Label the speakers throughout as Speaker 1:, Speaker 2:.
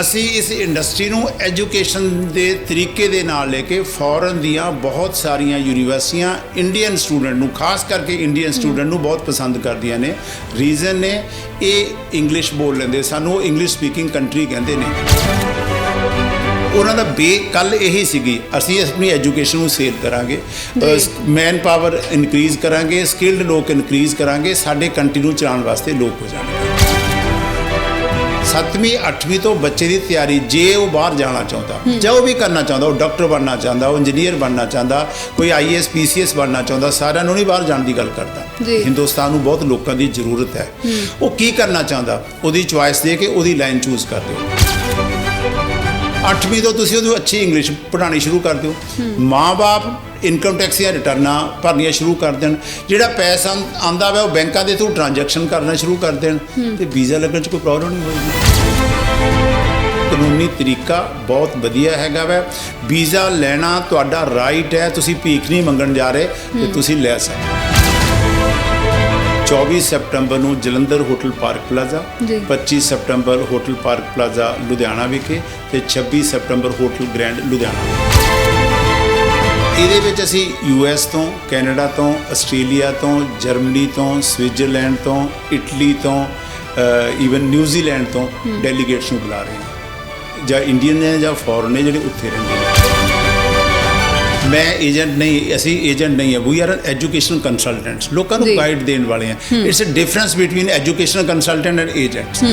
Speaker 1: ਅਸੀਂ ਇਸ ਇੰਡਸਟਰੀ ਨੂੰ ਐਜੂਕੇਸ਼ਨ ਦੇ ਤਰੀਕੇ ਦੇ ਨਾਲ ਲੈ ਕੇ ਫੋਰਨ ਦੀਆਂ ਬਹੁਤ ਸਾਰੀਆਂ ਯੂਨੀਵਰਸਿਟੀਆਂ ਇੰਡੀਅਨ ਸਟੂਡੈਂਟ ਨੂੰ ਖਾਸ ਕਰਕੇ ਇੰਡੀਅਨ ਸਟੂਡੈਂਟ ਨੂੰ ਬਹੁਤ ਪਸੰਦ ਕਰਦੀਆਂ ਨੇ। ਰੀਜ਼ਨ ਨੇ ਇਹ ਇੰਗਲਿਸ਼ ਬੋਲ ਲੈਂਦੇ ਸਾਨੂੰ ਉਹ ਇੰਗਲਿਸ਼ ਸਪੀਕਿੰਗ ਕੰਟਰੀ ਕਹਿੰਦੇ ਨੇ। ਉਹਨਾਂ ਦਾ ਬੇ ਕੱਲ ਇਹੀ ਸੀਗੀ ਅਸੀਂ ਆਪਣੀ ਐਜੂਕੇਸ਼ਨ ਨੂੰ ਸੇਲ ਕਰਾਂਗੇ। ਮੈਨ ਪਾਵਰ ਇਨਕਰੀਜ਼ ਕਰਾਂਗੇ ਸਕਿਲਡ ਲੋਕ ਇਨਕਰੀਜ਼ ਕਰਾਂਗੇ ਸਾਡੇ ਕੰਟਰੀ ਨੂੰ ਚਲਾਉਣ ਵਾਸਤੇ ਲੋਕ ਹੋ ਜਾਣਗੇ। ਸੱਤਵੀਂ ਅੱਠਵੀਂ ਤੋਂ ਬੱਚੇ ਦੀ ਤਿਆਰੀ ਜੇ ਉਹ ਬਾਹਰ ਜਾਣਾ ਚਾਹੁੰਦਾ ਜਾਂ ਉਹ ਵੀ ਕਰਨਾ ਚਾਹੁੰਦਾ ਉਹ ਡਾਕਟਰ ਬਣਨਾ ਚਾਹੁੰਦਾ ਉਹ ਇੰਜੀਨੀਅਰ ਬਣਨਾ ਚਾਹੁੰਦਾ ਕੋਈ ਆਈਐਸ ਪੀਸੀਐਸ ਬਣਨਾ ਚਾਹੁੰਦਾ ਸਾਰਿਆਂ ਨੂੰ ਨਹੀਂ ਬਾਹਰ ਜਾਣ ਦੀ ਗੱਲ ਕਰਦਾ। ਹਿੰਦੁਸਤਾਨ ਨੂੰ ਬਹੁਤ ਲੋਕਾਂ ਦੀ ਜ਼ਰੂਰਤ ਹੈ। ਉਹ ਕੀ ਕਰਨਾ ਚਾਹੁੰਦਾ? ਉਹਦੀ ਚੁਆਇਸ ਦੇ ਕੇ ਉਹਦੀ ਲਾਈਨ ਚੂਜ਼ ਕਰ ਦਿਓ। ਅੱਠਵੀਂ ਤੋਂ ਤੁਸੀਂ ਉਹਨੂੰ ਅੱਛੀ ਇੰਗਲਿਸ਼ ਪੜ੍ਹਾਉਣੀ ਸ਼ੁਰੂ ਕਰ ਦਿਓ। ਮਾਂ-ਬਾਪ ਇਨਕਮ ਟੈਕਸ ਦੀਆਂ ਰਿਟਰਨਾਂ ਭਰਨੀਆਂ ਸ਼ੁਰੂ ਕਰ ਦੇਣ। ਜਿਹੜਾ ਪੈਸਾ ਆਂਦਾ ਵਾ ਉਹ ਬੈਂਕਾਂ ਦੇ ਥਰੂ ਟ੍ਰਾਂਜੈਕਸ਼ਨ ਕਰਨਾ ਸ਼ੁਰੂ ਕਰ ਦੇਣ। ਤੇ ਵੀਜ਼ਾ ਲੱਗਣ 'ਚ ਕੋਈ ਪ੍ਰੋਬਲਮ ਨਹੀਂ ਹੋਏਗੀ। ਕਾਨੂੰਨੀ ਤਰੀਕਾ ਬਹੁਤ ਵਧੀਆ ਹੈਗਾ ਵਾ। ਵੀਜ਼ਾ ਲੈਣਾ ਤੁਹਾਡਾ ਰਾਈਟ ਹੈ ਤੁਸੀਂ ਭੀਖ ਨਹੀਂ ਮੰਗਣ ਜਾ ਰਹੇ ਤੇ ਤੁਸੀਂ ਲੈ ਸਕਦੇ ਹੋ। 24 ਸੈਪਟੰਬਰ ਨੂੰ ਜਲੰਧਰ ਹੋਟਲ ਪਾਰਕ ਪਲਾਜ਼ਾ
Speaker 2: ਜੀ।
Speaker 1: 25 September hotel Park Plaza Ludhiana ਵਿਖੇ ਤੇ 26 ਸੈਪਟੰਬਰ ਹੋਟਲ ਗ੍ਰੈਂਡ ਲੁਧਿਆਣਾ। ਇਹਦੇ ਵਿੱਚ ਅਸੀਂ ਯੂਐਸ ਤੋਂ ਕੈਨੇਡਾ ਤੋਂ ਆਸਟ੍ਰੇਲੀਆ ਤੋਂ ਜਰਮਨੀ ਤੋਂ ਸਵਿਟਜ਼ਰਲੈਂਡ ਤੋਂ ਇਟਲੀ ਤੋਂ ਈਵਨ ਨਿਊਜ਼ੀਲੈਂਡ ਤੋਂ ਡੈਲੀਗੇਟਸ ਨੂੰ ਬੁਲਾ ਰਹੇ ਹਾਂ। ਜਾਂ ਇੰਡੀਅਨ ਨੇ ਜਾਂ ਫੋਰਨ ਨੇ ਜਿਹੜੇ ਉੱਥੇ ਰਹਿੰਦੇ ਨੇ। ਮੈਂ ਏਜੰਟ ਨਹੀਂ ਅਸੀਂ ਏਜੰਟ ਨਹੀਂ ਹੈ। ਵੀ ਆਰ ਐਜੂਕੇਸ਼ਨਲ ਕੰਸਲਟੈਂਟਸ ਲੋਕਾਂ ਨੂੰ। ਗਾਈਡ ਦੇਣ ਵਾਲੇ ਹਾਂ। It's a difference between educational consultant and agents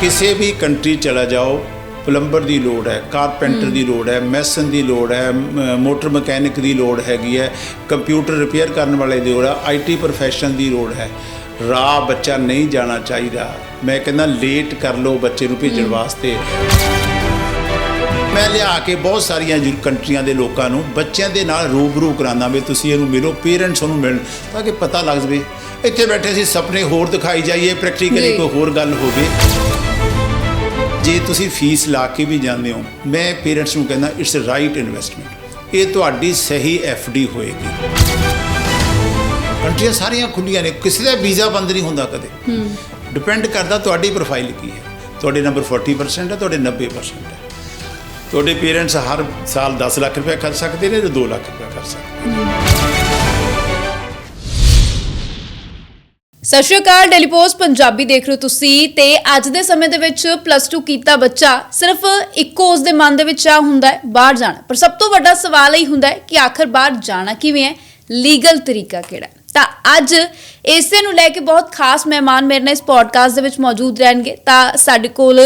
Speaker 1: ਕਿਸੇ ਵੀ ਕੰਟਰੀ ਚਲਾ ਜਾਓ ਪਲੰਬਰ ਦੀ ਲੋੜ ਹੈ ਕਾਰਪੈਂਟਰ ਦੀ ਲੋੜ ਹੈ ਮੈਸਨ ਦੀ ਲੋੜ ਹੈ ਮੋਟਰ ਮਕੈਨਿਕ ਦੀ ਲੋੜ ਹੈਗੀ ਹੈ ਕੰਪਿਊਟਰ ਰਿਪੇਅਰ ਕਰਨ ਵਾਲੇ ਦੀ ਲੋੜ ਹੈ ਆਈਟੀ ਪ੍ਰੋਫੈਸ਼ਨ ਦੀ ਲੋੜ ਹੈ। ਰਾਹ ਬੱਚਾ ਨਹੀਂ ਜਾਣਾ ਚਾਹੀਦਾ। ਮੈਂ ਕਹਿੰਦਾ ਲੇਟ ਕਰ ਲਓ ਬੱਚੇ ਨੂੰ ਭੇਜਣ ਵਾਸਤੇ। ਮੈਂ ਲਿਆ ਕੇ ਬਹੁਤ ਸਾਰੀਆਂ ਕੰਟਰੀਆਂ ਦੇ ਲੋਕਾਂ ਨੂੰ ਬੱਚਿਆਂ ਦੇ ਨਾਲ ਰੂਬਰੂ ਕਰਾਉਂਦਾ ਵੀ ਤੁਸੀਂ ਇਹਨੂੰ ਮਿਲੋ ਪੇਰੈਂਟਸ ਉਹਨੂੰ ਮਿਲਣ ਤਾਂ ਕਿ ਪਤਾ ਲੱਗ ਜਵੇ। ਇੱਥੇ ਬੈਠੇ ਸੀ ਸੁਪਨੇ ਹੋਰ ਦਿਖਾਈ ਜਾਈਏ ਪ੍ਰੈਕਟੀਕਲੀ। ਕੋਈ ਹੋਰ ਗੱਲ ਹੋਵੇ। ਜੇ ਤੁਸੀਂ ਫੀਸ ਲਾ ਕੇ ਵੀ ਜਾਂਦੇ ਹੋ ਮੈਂ ਪੇਰੈਂਟਸ ਨੂੰ ਕਹਿੰਦਾ ਇਟਸ ਰਾਈਟ ਇਨਵੈਸਟਮੈਂਟ ਇਹ ਤੁਹਾਡੀ ਸਹੀ ਡੀ ਹੋਏਗੀ। ਕੰਟਰੀਆਂ ਸਾਰੀਆਂ ਖੁੱਲੀਆਂ ਨੇ ਕਿਸੇ ਦਾ ਵੀਜ਼ਾ ਬੰਦ ਨਹੀਂ ਹੁੰਦਾ ਕਦੇ। ਡਿਪੈਂਡ ਕਰਦਾ ਤੁਹਾਡੀ ਪ੍ਰੋਫਾਈਲ ਕੀ ਹੈ। ਤੁਹਾਡੇ ਨੰਬਰ 40% ਹੈ ਤੁਹਾਡੇ 90% ਹੈ। ਤੁਹਾਡੇ ਪੇਰੈਂਟਸ ਹਰ ਸਾਲ 10 ਲੱਖ ਰੁਪਏ ਖਰਚ ਸਕਦੇ ਨੇ ਤੇ 2 ਲੱਖ ਰੁਪਏ ਖਰਚ ਸਕਦੇ ਨੇ।
Speaker 2: ਸਤਿ ਸ਼੍ਰੀ ਅਕਾਲ ਡੇਲੀ ਪੋਸਟ ਪੰਜਾਬੀ ਦੇਖ ਰਹੇ ਹੋ ਤੁਸੀਂ ਤੇ ਅੱਜ ਦੇ ਸਮੇਂ ਦੇ ਵਿੱਚ ਪਲੱਸ 2 ਕੀਤਾ ਬੱਚਾ ਸਿਰਫ ਇੱਕੋ ਉਸ ਦੇ ਮਨ ਦੇ ਵਿੱਚ ਆ ਹੁੰਦਾ ਹੈ, ਬਾਹਰ ਜਾਣਾ। ਪਰ ਸਭ ਤੋਂ ਵੱਡਾ ਸਵਾਲ ਇਹ ਹੁੰਦਾ ਹੈ ਕਿ ਆਖਰ ਬਾਹਰ ਜਾਣਾ ਕਿਵੇਂ ਹੈ ਲੀਗਲ ਤਰੀਕਾ ਕਿਹੜਾ ਹੈ? ਤਾਂ ਅੱਜ ਇਸੇ ਨੂੰ ਲੈ ਕੇ ਬਹੁਤ ਖਾਸ ਮਹਿਮਾਨ ਮੇਰੇ ਨਾਲ ਇਸ ਪੋਡਕਾਸਟ ਦੇ ਵਿੱਚ ਮੌਜੂਦ ਰਹਿਣਗੇ। ਤਾਂ ਸਾਡੇ ਕੋਲ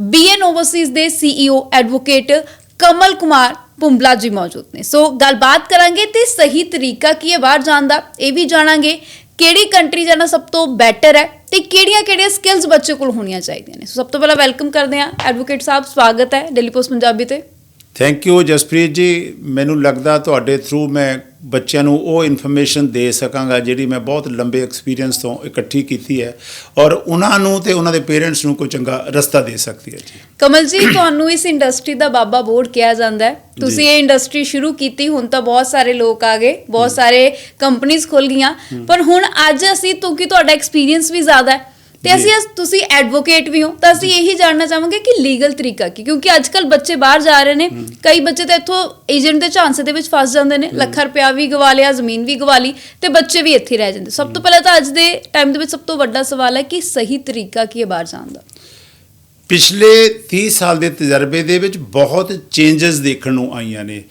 Speaker 2: ਬੀਐਨ ਓਵਰਸੀਜ਼ ਦੇ ਸੀਈਓ ਐਡਵੋਕੇਟ ਕਮਲ ਕੁਮਾਰ ਪੁੰਬਲਾ ਜੀ ਮੌਜੂਦ ਨੇ। ਸੋ ਗੱਲਬਾਤ ਕਰਾਂਗੇ ਤੇ ਸਹੀ ਤਰੀਕਾ ਕੀ ਹੈ ਬਾਹਰ ਜਾਣ ਦਾ, ਇਹ ਵੀ ਜਾਣਾਂਗੇ। ਕਿਹੜੀ ਕੰਟਰੀ ਜਾਣਾ ਸਭ ਤੋਂ ਬੈਟਰ ਹੈ ਤੇ ਕਿਹੜੀਆਂ-ਕਿਹੜੀਆਂ ਸਕਿੱਲਸ ਬੱਚੇ ਕੋਲ ਹੋਣੀਆਂ ਚਾਹੀਦੀਆਂ ਨੇ? ਸੋ ਸਭ ਤੋਂ ਪਹਿਲਾਂ ਵੈਲਕਮ ਕਰਦੇ ਹਾਂ ਐਡਵੋਕੇਟ ਸਾਹਿਬ, ਸਵਾਗਤ ਹੈ ਡੇਲੀ ਪੋਸਟ ਪੰਜਾਬੀ ਤੇ।
Speaker 1: ਥੈਂਕ ਯੂ ਜਸਪ੍ਰੀਤ ਜੀ ਮੈਨੂੰ ਲੱਗਦਾ ਤੁਹਾਡੇ ਥਰੂ ਮੈਂ ਬੱਚਿਆਂ ਨੂੰ ਉਹ ਇਨਫੋਰਮੇਸ਼ਨ ਦੇ ਸਕਾਂਗਾ ਜਿਹੜੀ ਮੈਂ ਬਹੁਤ ਲੰਬੇ ਐਕਸਪੀਰੀਅੰਸ ਤੋਂ ਇਕੱਠੀ ਕੀਤੀ ਹੈ ਔਰ ਉਹਨਾਂ ਨੂੰ ਤੇ ਉਹਨਾਂ ਦੇ ਪੇਰੈਂਟਸ ਨੂੰ ਕੋਈ ਚੰਗਾ ਰਸਤਾ ਦੇ ਸਕਦੀ ਹੈ ਜੀ।
Speaker 2: ਕਮਲ ਜੀ ਤੁਹਾਨੂੰ ਇਸ ਇੰਡਸਟਰੀ ਦਾ ਬਾਬਾ ਬੋਰਡ ਕਿਹਾ ਜਾਂਦਾ ਹੈ। ਤੁਸੀਂ ਇਹ ਇੰਡਸਟਰੀ ਸ਼ੁਰੂ ਕੀਤੀ ਹੁਣ ਤਾਂ ਬਹੁਤ ਸਾਰੇ ਲੋਕ ਆ ਗਏ ਬਹੁਤ ਸਾਰੇ ਕੰਪਨੀਆਂ ਖੁੱਲ ਗਈਆਂ। ਪਰ ਹੁਣ ਅੱਜ ਅਸੀਂ ਕਿਉਂਕਿ ਤੁਹਾਡਾ ਐਕਸਪੀਰੀਅੰਸ ਵੀ ਜ਼ਿਆਦਾ ਹੈ? ਤੇ। ਅਸੀਂ ਅੱਜ ਤੁਸੀਂ ਐਡਵੋਕੇਟ ਵੀ ਹੋ ਤਾਂ ਅਸੀਂ ਇਹੀ ਜਾਣਨਾ ਚਾਹਾਂਗੇ ਕਿ ਲੀਗਲ ਤਰੀਕਾ ਕੀ ਕਿਉਂਕਿ ਅੱਜ ਕੱਲ ਬੱਚੇ ਬਾਹਰ ਜਾ ਰਹੇ ਨੇ ਕਈ ਬੱਚੇ ਤਾਂ ਇੱਥੋਂ ਏਜੰਟ ਦੇ ਝਾਂਸੇ ਦੇ ਵਿੱਚ ਫਸ ਜਾਂਦੇ ਨੇ ਲੱਖਾਂ ਰੁਪਇਆ ਵੀ ਗਵਾ ਲਿਆ ਜ਼ਮੀਨ ਵੀ ਗਵਾ ਲਈ ਤੇ ਬੱਚੇ ਵੀ ਇੱਥੇ ਰਹਿ ਜਾਂਦੇ। ਸਭ ਤੋਂ ਪਹਿਲਾਂ ਤਾਂ ਅੱਜ ਦੇ ਟਾਈਮ ਦੇ ਵਿੱਚ ਸਭ ਤੋਂ ਵੱਡਾ ਸਵਾਲ ਹੈ ਕਿ ਸਹੀ ਤਰੀਕਾ ਕੀ ਹੈ ਬਾਹਰ ਜਾਣ ਦਾ?
Speaker 1: ਪਿਛਲੇ 30 ਸਾਲ ਦੇ ਤਜਰਬੇ ਦੇ ਵਿੱਚ ਬਹੁਤ ਚੇਂਜਸ ਦੇਖਣ ਨੂੰ ਆਈਆਂ ਨੇ।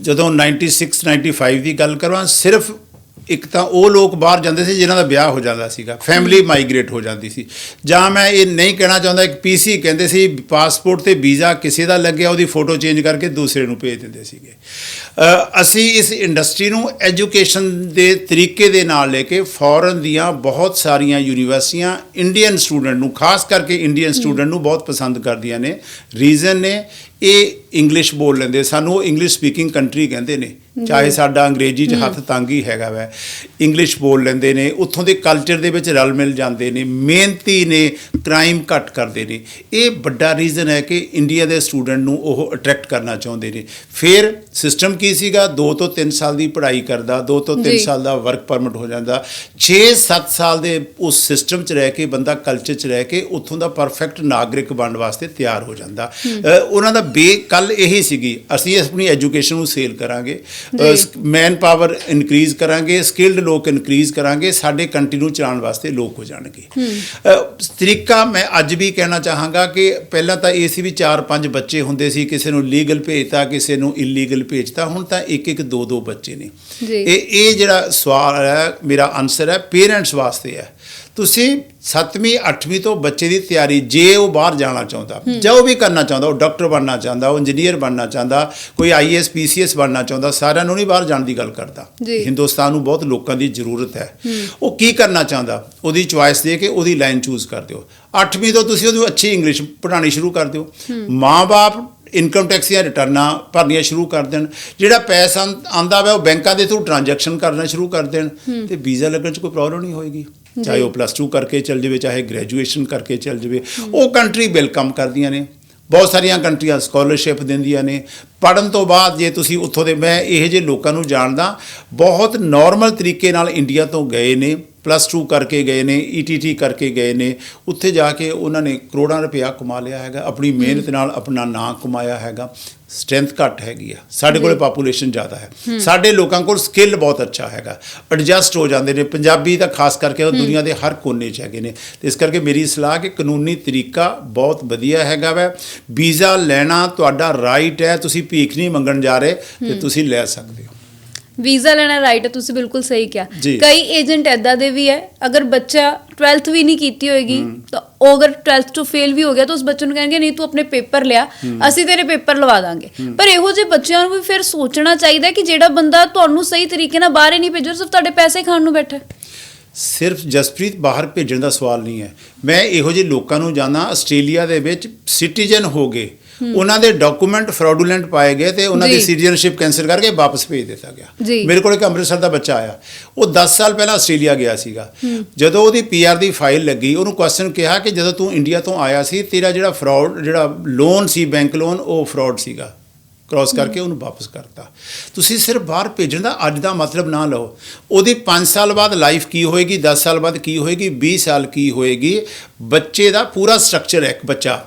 Speaker 1: ਜਦੋਂ 96 95 ਦੀ ਗੱਲ ਕਰਾਂ ਸਿਰਫ ਇੱਕ ਤਾਂ ਉਹ ਲੋਕ ਬਾਹਰ ਜਾਂਦੇ ਸੀ ਜਿਨ੍ਹਾਂ ਦਾ ਵਿਆਹ ਹੋ ਜਾਂਦਾ ਸੀਗਾ ਫੈਮਿਲੀ ਮਾਈਗ੍ਰੇਟ ਹੋ ਜਾਂਦੀ ਸੀ। ਜਾਂ ਮੈਂ ਇਹ ਨਹੀਂ ਕਹਿਣਾ ਚਾਹੁੰਦਾ ਇੱਕ ਪੀਸੀ ਕਹਿੰਦੇ ਸੀ ਪਾਸਪੋਰਟ ਤੇ ਵੀਜ਼ਾ ਕਿਸੇ ਦਾ ਲੱਗਿਆ ਉਹਦੀ ਫੋਟੋ ਚੇਂਜ ਕਰਕੇ ਦੂਸਰੇ ਨੂੰ ਭੇਜ ਦਿੰਦੇ ਸੀਗੇ। ਅਸੀਂ ਇਸ ਇੰਡਸਟਰੀ ਨੂੰ ਐਜੂਕੇਸ਼ਨ ਦੇ ਤਰੀਕੇ ਦੇ ਨਾਲ ਲੈ ਕੇ ਫੋਰਨ ਦੀਆਂ ਬਹੁਤ ਸਾਰੀਆਂ ਯੂਨੀਵਰਸਿਟੀਆਂ ਇੰਡੀਅਨ ਸਟੂਡੈਂਟ ਨੂੰ ਖਾਸ ਕਰਕੇ ਇੰਡੀਅਨ ਸਟੂਡੈਂਟ ਨੂੰ ਬਹੁਤ ਪਸੰਦ ਕਰਦੀਆਂ ਨੇ। ਰੀਜ਼ਨ ਨੇ ਇਹ ਇੰਗਲਿਸ਼ ਬੋਲ ਲੈਂਦੇ ਸਾਨੂੰ ਉਹ ਇੰਗਲਿਸ਼ ਸਪੀਕਿੰਗ ਕੰਟਰੀ ਕਹਿੰਦੇ ਨੇ। ਚਾਹੇ ਸਾਡਾ ਅੰਗਰੇਜ਼ੀ 'ਚ ਹੱਥ ਤੰਗ ਹੀ ਹੈਗਾ ਵੈ ਇੰਗਲਿਸ਼ ਬੋਲ ਲੈਂਦੇ ਨੇ ਉੱਥੋਂ ਦੇ ਕਲਚਰ ਦੇ ਵਿੱਚ ਰਲ ਮਿਲ ਜਾਂਦੇ ਨੇ ਮਿਹਨਤੀ ਨੇ ਕ੍ਰਾਈਮ ਘੱਟ ਕਰਦੇ ਨੇ। ਇਹ ਵੱਡਾ ਰੀਜ਼ਨ ਹੈ ਕਿ ਇੰਡੀਆ ਦੇ ਸਟੂਡੈਂਟ ਨੂੰ ਉਹ ਅਟਰੈਕਟ ਕਰਨਾ ਚਾਹੁੰਦੇ ਨੇ। ਫਿਰ ਸਿਸਟਮ ਕੀ ਸੀਗਾ? 2 ਤੋਂ 3 ਸਾਲ ਦੀ ਪੜ੍ਹਾਈ ਕਰਦਾ 2 ਤੋਂ 3
Speaker 2: ਜੀ।
Speaker 1: ਸਾਲ ਦਾ ਵਰਕ ਪਰਮਿਟ ਹੋ ਜਾਂਦਾ। 6-7 ਸਾਲ ਦੇ ਉਸ ਸਿਸਟਮ 'ਚ ਰਹਿ ਕੇ ਬੰਦਾ ਕਲਚਰ 'ਚ ਰਹਿ ਕੇ ਉੱਥੋਂ ਦਾ ਪਰਫੈਕਟ ਨਾਗਰਿਕ ਬਣਨ ਵਾਸਤੇ ਤਿਆਰ ਹੋ ਜਾਂਦਾ। ਉਹਨਾਂ ਦਾ ਬੇ ਕੱਲ ਇਹੀ ਸੀਗੀ ਅਸੀਂ ਆਪਣੀ ਐਜੂਕੇਸ਼ਨ ਨੂੰ ਸੇਲ ਕਰਾਂਗੇ। ਮੈਨ ਪਾਵਰ ਇਨਕਰੀਜ਼ ਕਰਾਂਗੇ ਸਕਿਲਡ ਲੋਕ ਇਨਕਰੀਜ਼ ਕਰਾਂਗੇ ਸਾਡੇ ਕੰਟਰੀ ਨੂੰ ਚਲਾਉਣ ਵਾਸਤੇ ਲੋਕ ਹੋ ਜਾਣਗੇ। ਤਰੀਕਾ ਮੈਂ ਅੱਜ ਵੀ ਕਹਿਣਾ ਚਾਹਾਂਗਾ ਕਿ ਪਹਿਲਾਂ ਤਾਂ ਇਹ ਸੀ ਵੀ 4-5 ਬੱਚੇ ਹੁੰਦੇ ਸੀ ਕਿਸੇ ਨੂੰ ਲੀਗਲ ਭੇਜਤਾ ਕਿਸੇ ਨੂੰ ਇਲੀਗਲ ਭੇਜਤਾ ਹੁਣ ਤਾਂ ਇੱਕ ਇੱਕ ਦੋ ਦੋ ਬੱਚੇ ਨੇ। ਇਹ ਇਹ ਜਿਹੜਾ ਸਵਾਲ ਹੈ ਮੇਰਾ ਆਨਸਰ ਹੈ ਪੇਰੈਂਟਸ ਵਾਸਤੇ ਹੈ। ਤੁਸੀਂ 7ਵੀਂ 8ਵੀਂ ਤੋਂ ਬੱਚੇ ਦੀ ਤਿਆਰੀ ਜੇ ਉਹ ਬਾਹਰ ਜਾਣਾ ਚਾਹੁੰਦਾ ਜਾਂ ਉਹ ਵੀ ਕਰਨਾ ਚਾਹੁੰਦਾ ਉਹ ਡਾਕਟਰ ਬਣਨਾ ਚਾਹੁੰਦਾ ਉਹ ਇੰਜੀਨੀਅਰ ਬਣਨਾ ਚਾਹੁੰਦਾ ਕੋਈ ਆਈਐਸ ਪੀਸੀਐਸ ਬਣਨਾ ਚਾਹੁੰਦਾ ਸਾਰਿਆਂ ਨੂੰ ਨਹੀਂ ਬਾਹਰ ਜਾਣ ਦੀ ਗੱਲ ਕਰਦਾ। ਹਿੰਦੁਸਤਾਨ ਨੂੰ ਬਹੁਤ ਲੋਕਾਂ ਦੀ ਜ਼ਰੂਰਤ ਹੈ। ਉਹ ਕੀ ਕਰਨਾ ਚਾਹੁੰਦਾ? ਉਹਦੀ ਚੁਆਇਸ ਦੇ ਕੇ ਉਹਦੀ ਲਾਈਨ ਚੂਜ਼ ਕਰ ਦਿਓ। 8ਵੀਂ ਤੋਂ ਤੁਸੀਂ ਉਹਨੂੰ ਅੱਛੀ ਇੰਗਲਿਸ਼ ਪੜ੍ਹਾਉਣੀ ਸ਼ੁਰੂ ਕਰ ਦਿਓ। ਮਾਂ-ਬਾਪ ਇਨਕਮ ਟੈਕਸ ਦੀਆਂ ਰਿਟਰਨਾਂ ਭਰਨੀਆਂ ਸ਼ੁਰੂ ਕਰ ਦੇਣ। ਜਿਹੜਾ ਪੈਸਾ ਆਂਦਾ ਵਾ ਉਹ ਬੈਂਕਾਂ ਦੇ ਥਰੂ ਟ੍ਰਾਂਜੈਕਸ਼ਨ ਕਰਨਾ ਸ਼ੁਰੂ ਕਰ ਦੇਣ। ਤੇ ਵੀਜ਼ਾ ਲੱਗਣ 'ਚ ਕੋਈ ਪ੍ਰੋਬਲਮ ਨਹੀਂ ਹੋਏਗੀ। ਚਾਹੇ ਉਹ ਪਲੱਸ 2 ਕਰਕੇ ਚੱਲ ਜਾਵੇ ਚਾਹੇ ਗ੍ਰੈਜੂਏਸ਼ਨ ਕਰਕੇ ਚੱਲ ਜਾਵੇ ਉਹ ਕੰਟਰੀ ਵੈਲਕਮ ਕਰਦੀਆਂ ਨੇ। ਬਹੁਤ ਸਾਰੀਆਂ ਕੰਟਰੀਆਂ ਸਕਾਲਰਸ਼ਿਪ ਦਿੰਦੀਆਂ ਨੇ। ਪੜਨ ਤੋਂ ਬਾਅਦ ਜੇ ਤੁਸੀਂ ਉੱਥੋਂ ਦੇ ਮੈਂ ਇਹੋ ਜਿਹੇ ਲੋਕਾਂ ਨੂੰ ਜਾਣਦਾ ਬਹੁਤ ਨਾਰਮਲ ਤਰੀਕੇ ਨਾਲ ਇੰਡੀਆ ਤੋਂ ਗਏ ਨੇ ਪਲੱਸ 2 ਕਰਕੇ ਗਏ ਨੇ ਈਟੀਟੀ ਕਰਕੇ ਗਏ ਨੇ। ਉੱਥੇ ਜਾ ਕੇ ਉਹਨਾਂ ਨੇ ਕਰੋੜਾਂ ਰੁਪਇਆ ਕਮਾ ਲਿਆ ਹੈਗਾ ਆਪਣੀ ਮਿਹਨਤ ਨਾਲ ਆਪਣਾ ਨਾਂ ਕਮਾਇਆ ਹੈਗਾ। ਸਟਰੈਂਥ ਘੱਟ ਹੈਗੀ ਆ। ਸਾਡੇ ਕੋਲੇ ਪਾਪੂਲੇਸ਼ਨ ਜ਼ਿਆਦਾ ਹੈ। ਸਾਡੇ ਲੋਕਾਂ ਕੋਲ ਸਕਿੱਲ ਬਹੁਤ ਅੱਛਾ ਹੈਗਾ। ਐਡਜਸਟ ਹੋ ਜਾਂਦੇ ਨੇ। ਪੰਜਾਬੀ ਤਾਂ ਖਾਸ ਕਰਕੇ ਉਹ ਦੁਨੀਆ ਦੇ ਹਰ ਕੋਨੇ 'ਚ ਹੈਗੇ ਨੇ। ਤੇ ਇਸ ਕਰਕੇ ਮੇਰੀ ਸਲਾਹ ਕਿ ਕਾਨੂੰਨੀ ਤਰੀਕਾ ਬਹੁਤ ਵਧੀਆ ਹੈਗਾ ਵੈ। ਵੀਜ਼ਾ ਲੈਣਾ ਤੁਹਾਡਾ ਰਾਈਟ ਹੈ। ਤੁਸੀਂ ਭੀਖ ਨਹੀਂ ਮੰਗਣ ਜਾ ਰਹੇ ਤੇ ਤੁਸੀਂ ਲੈ ਸਕਦੇ ਹੋ।
Speaker 2: ਵੀਜ਼ਾ ਲੈਣਾ ਰਾਈਟ ਹੈ ਤੁਸੀਂ ਬਿਲਕੁਲ ਸਹੀ ਕਿਹਾ।
Speaker 1: ਜੀ।
Speaker 2: ਕਈ ਏਜੰਟ ਐਦਾਂ ਦੇ ਵੀ ਹੈ ਅਗਰ ਬੱਚਾ 12th ਵੀ ਨਹੀਂ ਕੀਤੀ ਹੋਏਗੀ ਤਾਂ ਉਹ ਅਗਰ 12th ਤੋਂ ਫੇਲ ਵੀ ਹੋ ਗਿਆ ਤਾਂ ਉਸ ਬੱਚੇ ਨੂੰ ਕਹਿਣਗੇ ਨਹੀਂ ਤੂੰ ਆਪਣੇ ਪੇਪਰ ਲਿਆ ਅਸੀਂ ਤੇਰੇ ਪੇਪਰ ਲਵਾ ਦਾਂਗੇ। ਪਰ ਇਹੋ ਜਿਹੇ ਬੱਚਿਆਂ ਨੂੰ ਵੀ ਫਿਰ ਸੋਚਣਾ ਚਾਹੀਦਾ ਕਿ ਜਿਹੜਾ ਬੰਦਾ ਤੁਹਾਨੂੰ ਸਹੀ ਤਰੀਕੇ ਨਾਲ ਬਾਹਰ ਹੀ ਨਹੀਂ ਭੇਜੋ ਸਿਰਫ ਤੁਹਾਡੇ ਪੈਸੇ ਖਾਣ ਨੂੰ ਬੈਠਾ ਹੈ।
Speaker 1: ਸਿਰਫ ਜਸਪ੍ਰੀਤ ਬਾਹਰ ਭੇਜਣ ਦਾ ਸਵਾਲ ਨਹੀਂ ਹੈ। ਮੈਂ ਇਹੋ ਜਿਹੇ ਲੋਕਾਂ ਨੂੰ ਜਾਣਾ ਆਸਟ੍ਰੇਲੀਆ ਦੇ ਵਿੱਚ ਸਿਟੀਜ਼ਨ ਹੋ ਗਏ। ਉਹਨਾਂ ਦੇ ਡਾਕੂਮੈਂਟ ਫਰਾਡੂਲੈਂਟ ਪਾਏ ਗਏ ਤੇ ਉਹਨਾਂ ਦੀ। ਸਿਟੀਜ਼ਨਸ਼ਿਪ ਕੈਂਸਲ ਕਰਕੇ ਵਾਪਸ ਭੇਜ ਦਿੱਤਾ ਗਿਆ। ਮੇਰੇ ਕੋਲ ਇੱਕ ਅੰਮ੍ਰਿਤਸਰ ਦਾ ਬੱਚਾ ਆਇਆ। ਉਹ 10 ਸਾਲ ਪਹਿਲਾਂ ਆਸਟ੍ਰੇਲੀਆ ਗਿਆ ਸੀਗਾ। ਜਦੋਂ ਉਹਦੀ ਪੀਆਰ ਦੀ ਫਾਈਲ ਲੱਗੀ ਉਹਨੂੰ ਕੁਐਸਚਨ ਕਿਹਾ ਕਿ ਜਦੋਂ ਤੂੰ ਇੰਡੀਆ ਤੋਂ ਆਇਆ ਸੀ ਤੇਰਾ ਜਿਹੜਾ ਫਰਾਡ ਜਿਹੜਾ ਲੋਨ ਸੀ ਬੈਂਕ ਲੋਨ ਉਹ ਫਰਾਡ ਸੀਗਾ। ਕ੍ਰਾਸ ਕਰਕੇ ਉਹਨੂੰ ਵਾਪਸ ਕਰਤਾ। ਤੁਸੀਂ ਸਿਰਫ ਬਾਹਰ ਭੇਜਣ ਦਾ ਅੱਜ ਦਾ ਮਤਲਬ ਨਾ ਲਓ। ਉਹਦੀ 5 ਸਾਲ ਬਾਅਦ ਲਾਈਫ ਕੀ ਹੋਏਗੀ 10 ਸਾਲ ਬਾਅਦ ਕੀ ਹੋਏਗੀ 20 ਸਾਲ ਕੀ ਹੋਏਗੀ ਬੱਚੇ ਦਾ ਪੂਰਾ ਸਟਰਕਚਰ ਹੈ ਇੱਕ ਬੱਚਾ।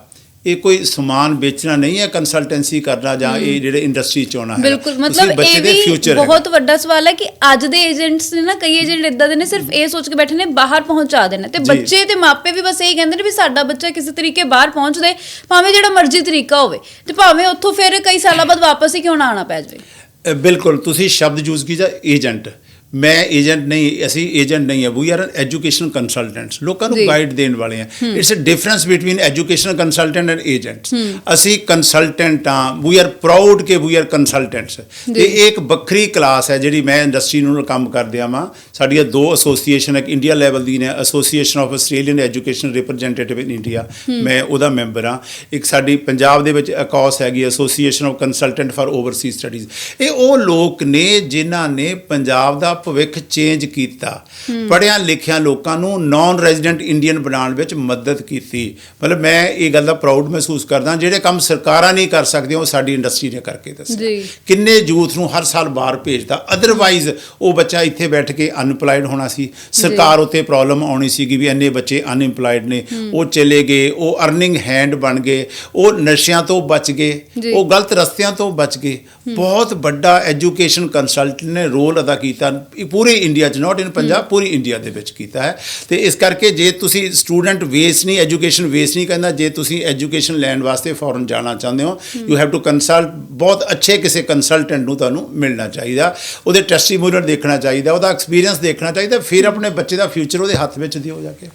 Speaker 1: ਇਹ ਕੋਈ ਸਮਾਨ ਵੇਚਣਾ ਨਹੀਂ ਹੈ ਕੰਸਲਟੈਂਸੀ ਕਰਨਾ ਜਾਂ ਇਹ ਜਿਹੜੇ ਇੰਡਸਟਰੀ ਚ ਆਉਣਾ ਹੈ।
Speaker 2: ਬਿਲਕੁਲ ਮਤਲਬ ਇਹ ਵੀ। ਬਹੁਤ ਵੱਡਾ ਸਵਾਲ ਹੈ ਕਿ ਅੱਜ ਦੇ ਏਜੰਟਸ ਨੇ ਨਾ ਕਈ ਏਜੰਟ ਇਦਾਂ ਦੇ ਨੇ ਸਿਰਫ ਇਹ ਸੋਚ ਕੇ ਬੈਠੇ ਨੇ ਬਾਹਰ ਪਹੁੰਚਾ ਦੇਣਾ ਤੇ। ਬੱਚੇ ਤੇ ਮਾਪੇ ਵੀ ਬਸ ਇਹੀ ਕਹਿੰਦੇ ਨੇ ਵੀ ਸਾਡਾ ਬੱਚਾ ਕਿਸੇ ਤਰੀਕੇ ਬਾਹਰ ਪਹੁੰਚ ਦੇ ਭਾਵੇਂ ਜਿਹੜਾ ਮਰਜ਼ੀ ਤਰੀਕਾ ਹੋਵੇ ਤੇ ਭਾਵੇਂ ਉੱਥੋਂ ਫਿਰ ਕਈ ਸਾਲਾਂ ਬਾਅਦ ਵਾਪਸ ਹੀ ਕਿਉਂ ਨਾ ਆਣਾ ਪੈ ਜਾਵੇ।
Speaker 1: ਬਿਲਕੁਲ ਤੁਸੀਂ ਸ਼ਬਦ ਯੂਜ਼ ਕੀਤਾ ਏਜੰਟ ਮੈਂ ਏਜੰਟ ਨਹੀਂ ਅਸੀਂ ਏਜੰਟ ਨਹੀਂ ਹੈ। ਵੀ ਆਰ ਐਜੂਕੇਸ਼ਨ ਕੰਸਲਟੈਂਟਸ ਲੋਕਾਂ ਨੂੰ। ਗਾਈਡ ਦੇਣ ਵਾਲੇ ਹਾਂ। It's a difference between education consultant and agents ਅਸੀਂ ਕੰਸਲਟੈਂਟ ਹਾਂ। ਵੀ ਆਰ ਪ੍ਰਾਊਡ ਕਿ ਵੀ ਆਰ ਕੰਸਲਟੈਂਟਸ ਤੇ ਇਹ ਇੱਕ ਵੱਖਰੀ ਕਲਾਸ ਹੈ ਜਿਹੜੀ ਮੈਂ ਇੰਡਸਟਰੀ ਨੂੰ ਕੰਮ ਕਰਦਿਆਂ ਵਾਂ। ਸਾਡੀਆਂ ਦੋ ਐਸੋਸੀਏਸ਼ਨ ਇੱਕ ਇੰਡੀਆ ਲੈਵਲ ਦੀ ਨੇ। Association of Australian education representative in India ਮੈਂ ਉਹਦਾ ਮੈਂਬਰ ਹਾਂ। ਇੱਕ ਸਾਡੀ ਪੰਜਾਬ ਦੇ ਵਿੱਚ ਅਕੌਸ ਹੈਗੀ association of consultant for overseas studies ਇਹ ਉਹ ਲੋਕ ਨੇ ਜਿਨ੍ਹਾਂ ਨੇ ਪੰਜਾਬ ਦਾ ਭਵਿੱਖ ਚੇਂਜ ਕੀਤਾ। ਪੜ੍ਹਿਆਂ ਲਿਖਿਆਂ ਲੋਕਾਂ ਨੂੰ ਨਾਨ ਰੈਜ਼ੀਡੈਂਟ ਇੰਡੀਅਨ ਬਣਾਉਣ ਵਿੱਚ ਮਦਦ ਕੀਤੀ। ਮਤਲਬ ਮੈਂ ਇਹ ਗੱਲ ਦਾ ਪ੍ਰਾਊਡ ਮਹਿਸੂਸ ਕਰਦਾ ਜਿਹੜੇ ਕੰਮ ਸਰਕਾਰਾਂ ਨਹੀਂ ਕਰ ਸਕਦੀਆਂ ਉਹ ਸਾਡੀ ਇੰਡਸਟਰੀ ਨੇ ਕਰਕੇ ਦੱਸਿਆ। ਕਿੰਨੇ ਯੂਥ ਨੂੰ ਹਰ ਸਾਲ ਬਾਹਰ ਭੇਜਦਾ। ਅਦਰਵਾਈਜ਼ ਉਹ ਬੱਚਾ ਇੱਥੇ ਬੈਠ ਕੇ ਅਨਪਲਾਈਡ ਹੋਣਾ ਸੀ। ਸਰਕਾਰ ਉੱਤੇ ਪ੍ਰੋਬਲਮ ਆਉਣੀ ਸੀਗੀ ਵੀ ਇੰਨੇ ਬੱਚੇ ਅਨਇੰਪਲਾਈਡ ਨੇ। ਉਹ ਚਲੇ ਗਏ ਉਹ ਅਰਨਿੰਗ ਹੈਂਡ ਬਣ ਗਏ ਉਹ ਨਸ਼ਿਆਂ ਤੋਂ ਬਚ ਗਏ। ਉਹ ਗਲਤ ਰਸਤਿਆਂ ਤੋਂ ਬਚ ਗਏ। ਬਹੁਤ ਵੱਡਾ ਐਜੂਕੇਸ਼ਨ ਕੰਸਲਟੈਂਟ ਨੇ ਰੋਲ ਅਦਾ ਕੀਤਾ। ਪੂਰੇ ਇੰਡੀਆ 'ਚ ਨਾਟ ਇਨ ਪੰਜਾਬ ਪੂਰੀ ਇੰਡੀਆ ਦੇ ਵਿੱਚ ਕੀਤਾ ਹੈ। ਤੇ ਇਸ ਕਰਕੇ ਜੇ ਤੁਸੀਂ ਸਟੂਡੈਂਟ ਵੇਸ ਨਹੀਂ ਐਜੂਕੇਸ਼ਨ ਵੇਸ ਨਹੀਂ ਕਹਿੰਦਾ ਜੇ ਤੁਸੀਂ ਐਜੂਕੇਸ਼ਨ ਲੈਣ ਵਾਸਤੇ ਫੋਰਨ ਜਾਣਾ ਚਾਹੁੰਦੇ ਹੋ ਯੂ ਹੈਵ ਟੂ ਕੰਸਲਟ ਬਹੁਤ ਅੱਛੇ ਕਿਸੇ ਕੰਸਲਟੈਂਟ ਨੂੰ ਤੁਹਾਨੂੰ ਮਿਲਣਾ ਚਾਹੀਦਾ। ਉਹਦੇ ਟੈਸਟੀਮੋਨੀਅਲ ਦੇਖਣਾ ਚਾਹੀਦਾ ਉਹਦਾ ਐਕਸਪੀਰੀਅੰਸ ਦੇਖਣਾ ਚਾਹੀਦਾ ਫਿਰ ਆਪਣੇ ਬੱਚੇ ਦਾ ਫਿਊਚਰ ਉਹਦੇ ਹੱਥ ਵਿੱਚ ਦਿਓ ਜਾ ਕੇ।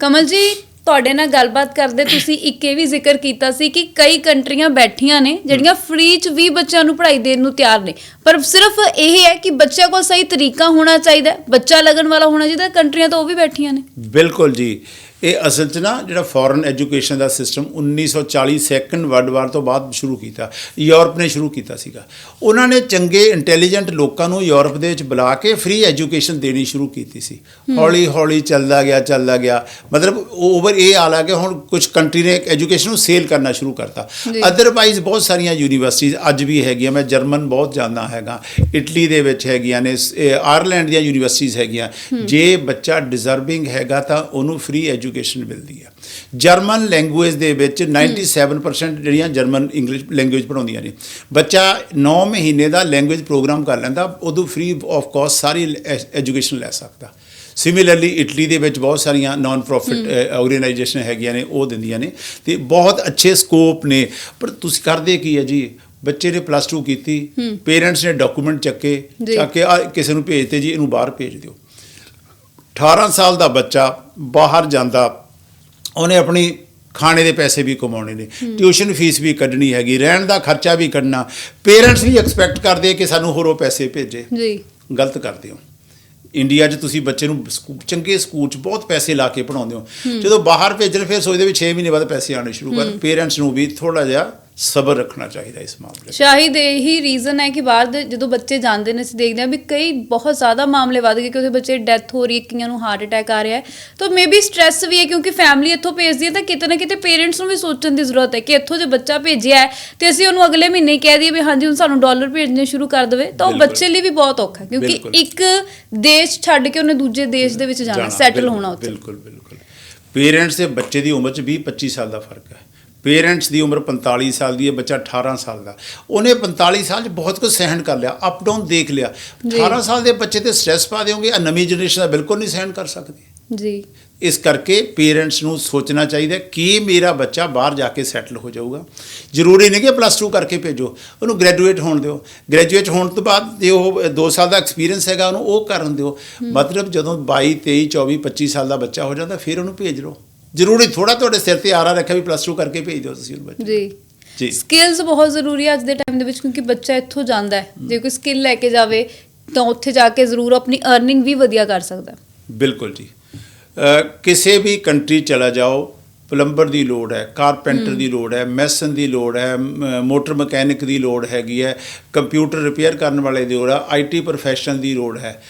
Speaker 2: ਕਮਲ ਜੀ ਤੁਹਾਡੇ ਨਾਲ ਗੱਲਬਾਤ ਕਰਦੇ ਤੁਸੀਂ ਇੱਕ ਇਹ ਵੀ ਜ਼ਿਕਰ ਕੀਤਾ ਸੀ ਕਿ ਕਈ ਕੰਟਰੀਆਂ ਬੈਠੀਆਂ ਨੇ ਜਿਹੜੀਆਂ ਫ੍ਰੀ ਚ ਵੀ ਬੱਚਿਆਂ ਨੂੰ ਪੜ੍ਹਾਈ ਦੇਣ ਨੂੰ ਤਿਆਰ ਨੇ। ਪਰ ਸਿਰਫ ਇਹ ਹੈ ਕਿ ਬੱਚਿਆਂ ਕੋਲ ਸਹੀ ਤਰੀਕਾ ਹੋਣਾ ਚਾਹੀਦਾ ਬੱਚਾ ਲੱਗਣ ਵਾਲਾ ਹੋਣਾ ਚਾਹੀਦਾ ਕੰਟਰੀਆਂ ਤਾਂ ਉਹ ਵੀ ਬੈਠੀਆਂ ਨੇ।
Speaker 1: ਬਿਲਕੁਲ ਜੀ। ਇਹ ਅਸਲ 'ਚ ਨਾ ਜਿਹੜਾ ਫੋਰਨ ਐਜੂਕੇਸ਼ਨ ਦਾ ਸਿਸਟਮ 1940 ਸੈਕੰਡ ਵਰਲਡ ਵਾਰ ਤੋਂ ਬਾਅਦ ਸ਼ੁਰੂ ਕੀਤਾ ਯੂਰਪ ਨੇ ਸ਼ੁਰੂ ਕੀਤਾ ਸੀਗਾ। ਉਹਨਾਂ ਨੇ ਚੰਗੇ ਇੰਟੈਲੀਜੈਂਟ ਲੋਕਾਂ ਨੂੰ ਯੂਰਪ ਦੇ ਵਿੱਚ ਬੁਲਾ ਕੇ ਫ੍ਰੀ ਐਜੂਕੇਸ਼ਨ ਦੇਣੀ ਸ਼ੁਰੂ ਕੀਤੀ ਸੀ। ਹੌਲੀ ਹੌਲੀ ਚੱਲਦਾ ਗਿਆ ਚੱਲਦਾ ਗਿਆ। ਮਤਲਬ ਓਵਰ ਇਹ ਆ ਲਾ ਕੇ ਹੁਣ ਕੁਝ ਕੰਟਰੀ ਨੇ ਐਜੂਕੇਸ਼ਨ ਨੂੰ ਸੇਲ ਕਰਨਾ ਸ਼ੁਰੂ ਕਰਤਾ। ਅਦਰਵਾਈਜ਼ ਬਹੁਤ ਸਾਰੀਆਂ ਯੂਨੀਵਰਸਿਟੀਆਂ ਅੱਜ ਵੀ ਹੈਗੀਆਂ ਮੈਂ ਜਰਮਨ ਬਹੁਤ ਜਾਣਦਾ ਹੈਗਾ। ਇਟਲੀ ਦੇ ਵਿੱਚ ਹੈਗੀਆਂ ਨੇ ਆਇਰਲੈਂਡ ਦੀਆਂ ਯੂਨੀਵਰਸਿਟੀਆਂ ਹੈਗੀਆਂ। ਜੇ ਬੱਚਾ ਡਿਜ਼ਰਵਿੰਗ ਹੈਗਾ ਤਾਂ ਉਹਨੂੰ ਫ੍ਰੀ ਐਜੂਕੇਸ਼ਨ ਮਿਲਦੀ ਹੈ ਜਰਮਨ ਲੈਂਗੁਏਜ ਦੇ ਵਿੱਚ 97% ਜਿਹੜੀਆਂ ਜਰਮਨ ਇੰਗਲਿਸ਼ ਲੈਂਗੁਏਜ ਪੜਾਉਂਦੀਆਂ ਨੇ। ਬੱਚਾ 9 ਮਹੀਨੇ ਦਾ ਲੈਂਗੁਏਜ ਪ੍ਰੋਗਰਾਮ ਕਰ ਲੈਂਦਾ ਉਦੋਂ ਫ੍ਰੀ ਆਫ ਕਾਸਟ ਸਾਰੀ ਐਜੂਕੇਸ਼ਨ ਲੈ ਸਕਦਾ। ਸਿਮਿਲਰਲੀ ਇਟਲੀ ਦੇ ਵਿੱਚ ਬਹੁਤ ਸਾਰੀਆਂ ਨਾਨ ਪ੍ਰੋਫਿਟ ਆਰਗੇਨਾਈਜੇਸ਼ਨ ਹੈਗੀਆਂ ਨੇ ਉਹ ਦਿੰਦੀਆਂ ਨੇ। ਤੇ ਬਹੁਤ ਅੱਛੇ ਸਕੋਪ ਨੇ। ਪਰ ਤੁਸੀਂ ਕਰਦੇ ਕੀ ਹੈ ਜੀ? ਬੱਚੇ ਨੇ ਪਲੱਸ 2 ਕੀਤੀ ਪੇਰੈਂਟਸ ਨੇ ਡਾਕੂਮੈਂਟ ਚੱਕੇ। ਚੱਕ ਕੇ ਕਿਸੇ ਨੂੰ ਭੇਜਤੇ ਜੀ ਇਹਨੂੰ ਬਾਹਰ ਭੇਜ ਦਿਓ। 18 ਸਾਲ ਦਾ ਬੱਚਾ ਬਾਹਰ ਜਾਂਦਾ ਉਹਨੇ ਆਪਣੀ ਖਾਣੇ ਦੇ ਪੈਸੇ ਵੀ ਕਮਾਉਣੇ ਨੇ ਟਿਊਸ਼ਨ ਫੀਸ ਵੀ ਕੱਢਣੀ ਹੈਗੀ ਰਹਿਣ ਦਾ ਖਰਚਾ ਵੀ ਕੱਢਣਾ ਪੇਰੈਂਟਸ ਵੀ ਐਕਸਪੈਕਟ ਕਰਦੇ ਕਿ ਸਾਨੂੰ ਹੋਰੋਂ ਪੈਸੇ ਭੇਜੇ।
Speaker 2: ਜੀ।
Speaker 1: ਗਲਤ ਕਰਦੇ ਹੋ। ਇੰਡੀਆ 'ਚ ਤੁਸੀਂ ਬੱਚੇ ਨੂੰ ਚੰਗੇ ਸਕੂਲ 'ਚ ਬਹੁਤ ਪੈਸੇ ਲਾ ਕੇ ਪੜਾਉਂਦੇ ਹੋ। ਜਦੋਂ ਬਾਹਰ ਭੇਜਣ ਫਿਰ ਸੋਚਦੇ ਵੀ 6 ਮਹੀਨੇ ਬਾਅਦ ਪੈਸੇ ਆਉਣੇ ਸ਼ੁਰੂ ਕਰ। ਪੇਰੈਂਟਸ ਨੂੰ ਵੀ ਥੋੜਾ ਜਿਹਾ ਸਬਰ ਰੱਖਣਾ ਚਾਹੀਦਾ ਇਸ ਮਾਮਲੇ
Speaker 2: ਸ਼ਾਇਦ ਇਹੀ ਰੀਜ਼ਨ ਹੈ ਕਿ ਬਾਹਰ ਦੇ ਜਦੋਂ ਬੱਚੇ ਜਾਂਦੇ ਨੇ ਅਸੀਂ ਦੇਖਦੇ ਹਾਂ ਵੀ ਕਈ ਬਹੁਤ ਜ਼ਿਆਦਾ ਮਾਮਲੇ ਵੱਧ ਗਏ ਕਿ ਉਹਦੇ ਬੱਚੇ ਡੈਥ ਹੋ ਰਹੀ ਹੈ ਕਈਆਂ ਨੂੰ ਹਾਰਟ ਅਟੈਕ ਆ ਰਿਹਾ ਹੈ। ਤਾਂ ਮੇਬੀ ਸਟ੍ਰੈਸ ਵੀ ਹੈ ਕਿਉਂਕਿ ਫੈਮਿਲੀ ਇੱਥੋਂ ਭੇਜਦੀ ਹੈ ਤਾਂ ਕਿਤੇ ਨਾ ਕਿਤੇ ਪੇਰੈਂਟਸ ਨੂੰ ਵੀ ਸੋਚਣ ਦੀ ਜ਼ਰੂਰਤ ਹੈ ਕਿ ਇੱਥੋਂ ਜੇ ਬੱਚਾ ਭੇਜਿਆ ਹੈ ਤੇ ਅਸੀਂ ਉਹਨੂੰ ਅਗਲੇ ਮਹੀਨੇ ਕਹਿ ਦਈਏ ਵੀ ਹਾਂਜੀ ਹੁਣ ਸਾਨੂੰ ਡਾਲਰ ਭੇਜਣੇ ਸ਼ੁਰੂ ਕਰ ਦੇਵੇ ਤਾਂ ਉਹ। ਬੱਚੇ ਲਈ ਵੀ ਬਹੁਤ ਔਖਾ ਹੈ ਕਿਉਂਕਿ। ਇੱਕ ਦੇਸ਼ ਛੱਡ ਕੇ ਉਹਨੇ ਦੂਜੇ ਦੇਸ਼ ਦੇ ਵਿੱਚ ਜਾਣਾ ਸੈਟਲ ਹੋਣਾ ਉੱਥੇ।
Speaker 1: ਬਿਲਕੁਲ ਬਿਲਕੁਲ। ਪੇਰੈਂਟਸ ਤੇ ਬੱਚੇ ਦੀ ਉਮਰ 'ਚ 20 25 ਸਾਲ ਦਾ ਫ਼ਰਕ ਹੈ। ਪੇਰੈਂਟਸ ਦੀ ਉਮਰ 45 ਸਾਲ ਦੀ ਹੈ ਬੱਚਾ 18 ਸਾਲ ਦਾ। ਉਹਨੇ 45 ਸਾਲ 'ਚ ਬਹੁਤ ਕੁਝ ਸਹਿਣ ਕਰ ਲਿਆ ਅਪ ਡਾਊਨ ਦੇਖ ਲਿਆ।
Speaker 2: ਜੀ।
Speaker 1: 18 ਸਾਲ ਦੇ ਬੱਚੇ ਤੇ ਸਟ੍ਰੈਸ ਪਾ ਦਿਓਗੇ ਆ ਨਵੀਂ ਜਨਰੇਸ਼ਨ ਦਾ ਬਿਲਕੁਲ ਨਹੀਂ ਸਹਿਣ ਕਰ ਸਕਦੀ।
Speaker 2: ਜੀ।
Speaker 1: ਇਸ ਕਰਕੇ ਪੇਰੈਂਟਸ ਨੂੰ ਸੋਚਣਾ ਚਾਹੀਦਾ ਕਿ ਮੇਰਾ ਬੱਚਾ ਬਾਹਰ ਜਾ ਕੇ ਸੈਟਲ ਹੋ ਜਾਊਗਾ। ਜ਼ਰੂਰੀ ਨਹੀਂ ਕਿ ਪਲੱਸ 2 ਕਰਕੇ ਭੇਜੋ ਉਹਨੂੰ ਗ੍ਰੈਜੂਏਟ ਹੋਣ ਦਿਓ। ਗ੍ਰੈਜੂਏਟ ਹੋਣ ਤੋਂ ਬਾਅਦ ਜੇ ਉਹ 2 ਸਾਲ ਦਾ ਐਕਸਪੀਰੀਅੰਸ ਹੈਗਾ ਉਹਨੂੰ ਉਹ ਕਰਨ ਦਿਓ। ਮਤਲਬ ਜਦੋਂ 22 23 24 25 ਸਾਲ ਦਾ ਬੱਚਾ ਹੋ ਜਾਂਦਾ ਫਿਰ ਉਹਨੂੰ ਭੇਜ ਲਓ ਜ਼ਰੂਰੀ ਥੋੜਾ ਤੁਹਾਡੇ ਸਿਰ ਤੇ ਆਰਾ ਰੱਖਿਆ ਵੀ ਪਲੱਸ 2 ਕਰਕੇ ਭੇਜ ਦਿਓ ਤੁਸੀਂ ਉਹ ਬੱਚੇ
Speaker 2: ਜੀ।
Speaker 1: ਜੀ।
Speaker 2: ਸਕਿੱਲਸ ਬਹੁਤ ਜ਼ਰੂਰੀ ਹੈ ਅੱਜ ਦੇ ਟਾਈਮ ਦੇ ਵਿੱਚ ਕਿਉਂਕਿ ਬੱਚਾ ਇੱਥੋਂ ਜਾਂਦਾ ਹੈ। ਜੇ ਕੋਈ ਸਕਿੱਲ ਲੈ ਕੇ ਜਾਵੇ ਤਾਂ ਉੱਥੇ ਜਾ ਕੇ ਜ਼ਰੂਰ ਆਪਣੀ ਅਰਨਿੰਗ ਵੀ ਵਧੀਆ ਕਰ ਸਕਦਾ
Speaker 1: ਬਿਲਕੁਲ ਜੀ। ਕਿਸੇ ਵੀ ਕੰਟਰੀ ਚਲਾ ਜਾਓ ਪਲੰਬਰ ਦੀ ਲੋੜ ਹੈ ਕਾਰਪੈਂਟਰ ਦੀ ਲੋੜ ਹੈ ਮੈਸਨ ਦੀ ਲੋੜ ਹੈ ਮੋਟਰ ਮਕੈਨਿਕ ਦੀ ਲੋੜ ਹੈਗੀ ਹੈ ਕੰਪਿਊਟਰ ਰਿਪੇਅਰ ਕਰਨ ਵਾਲੇ ਦੀ ਲੋੜ ਹੈ ਆਈਟੀ ਪ੍ਰੋਫੈਸ਼ਨਲ ਦੀ ਲੋੜ ਹੈ।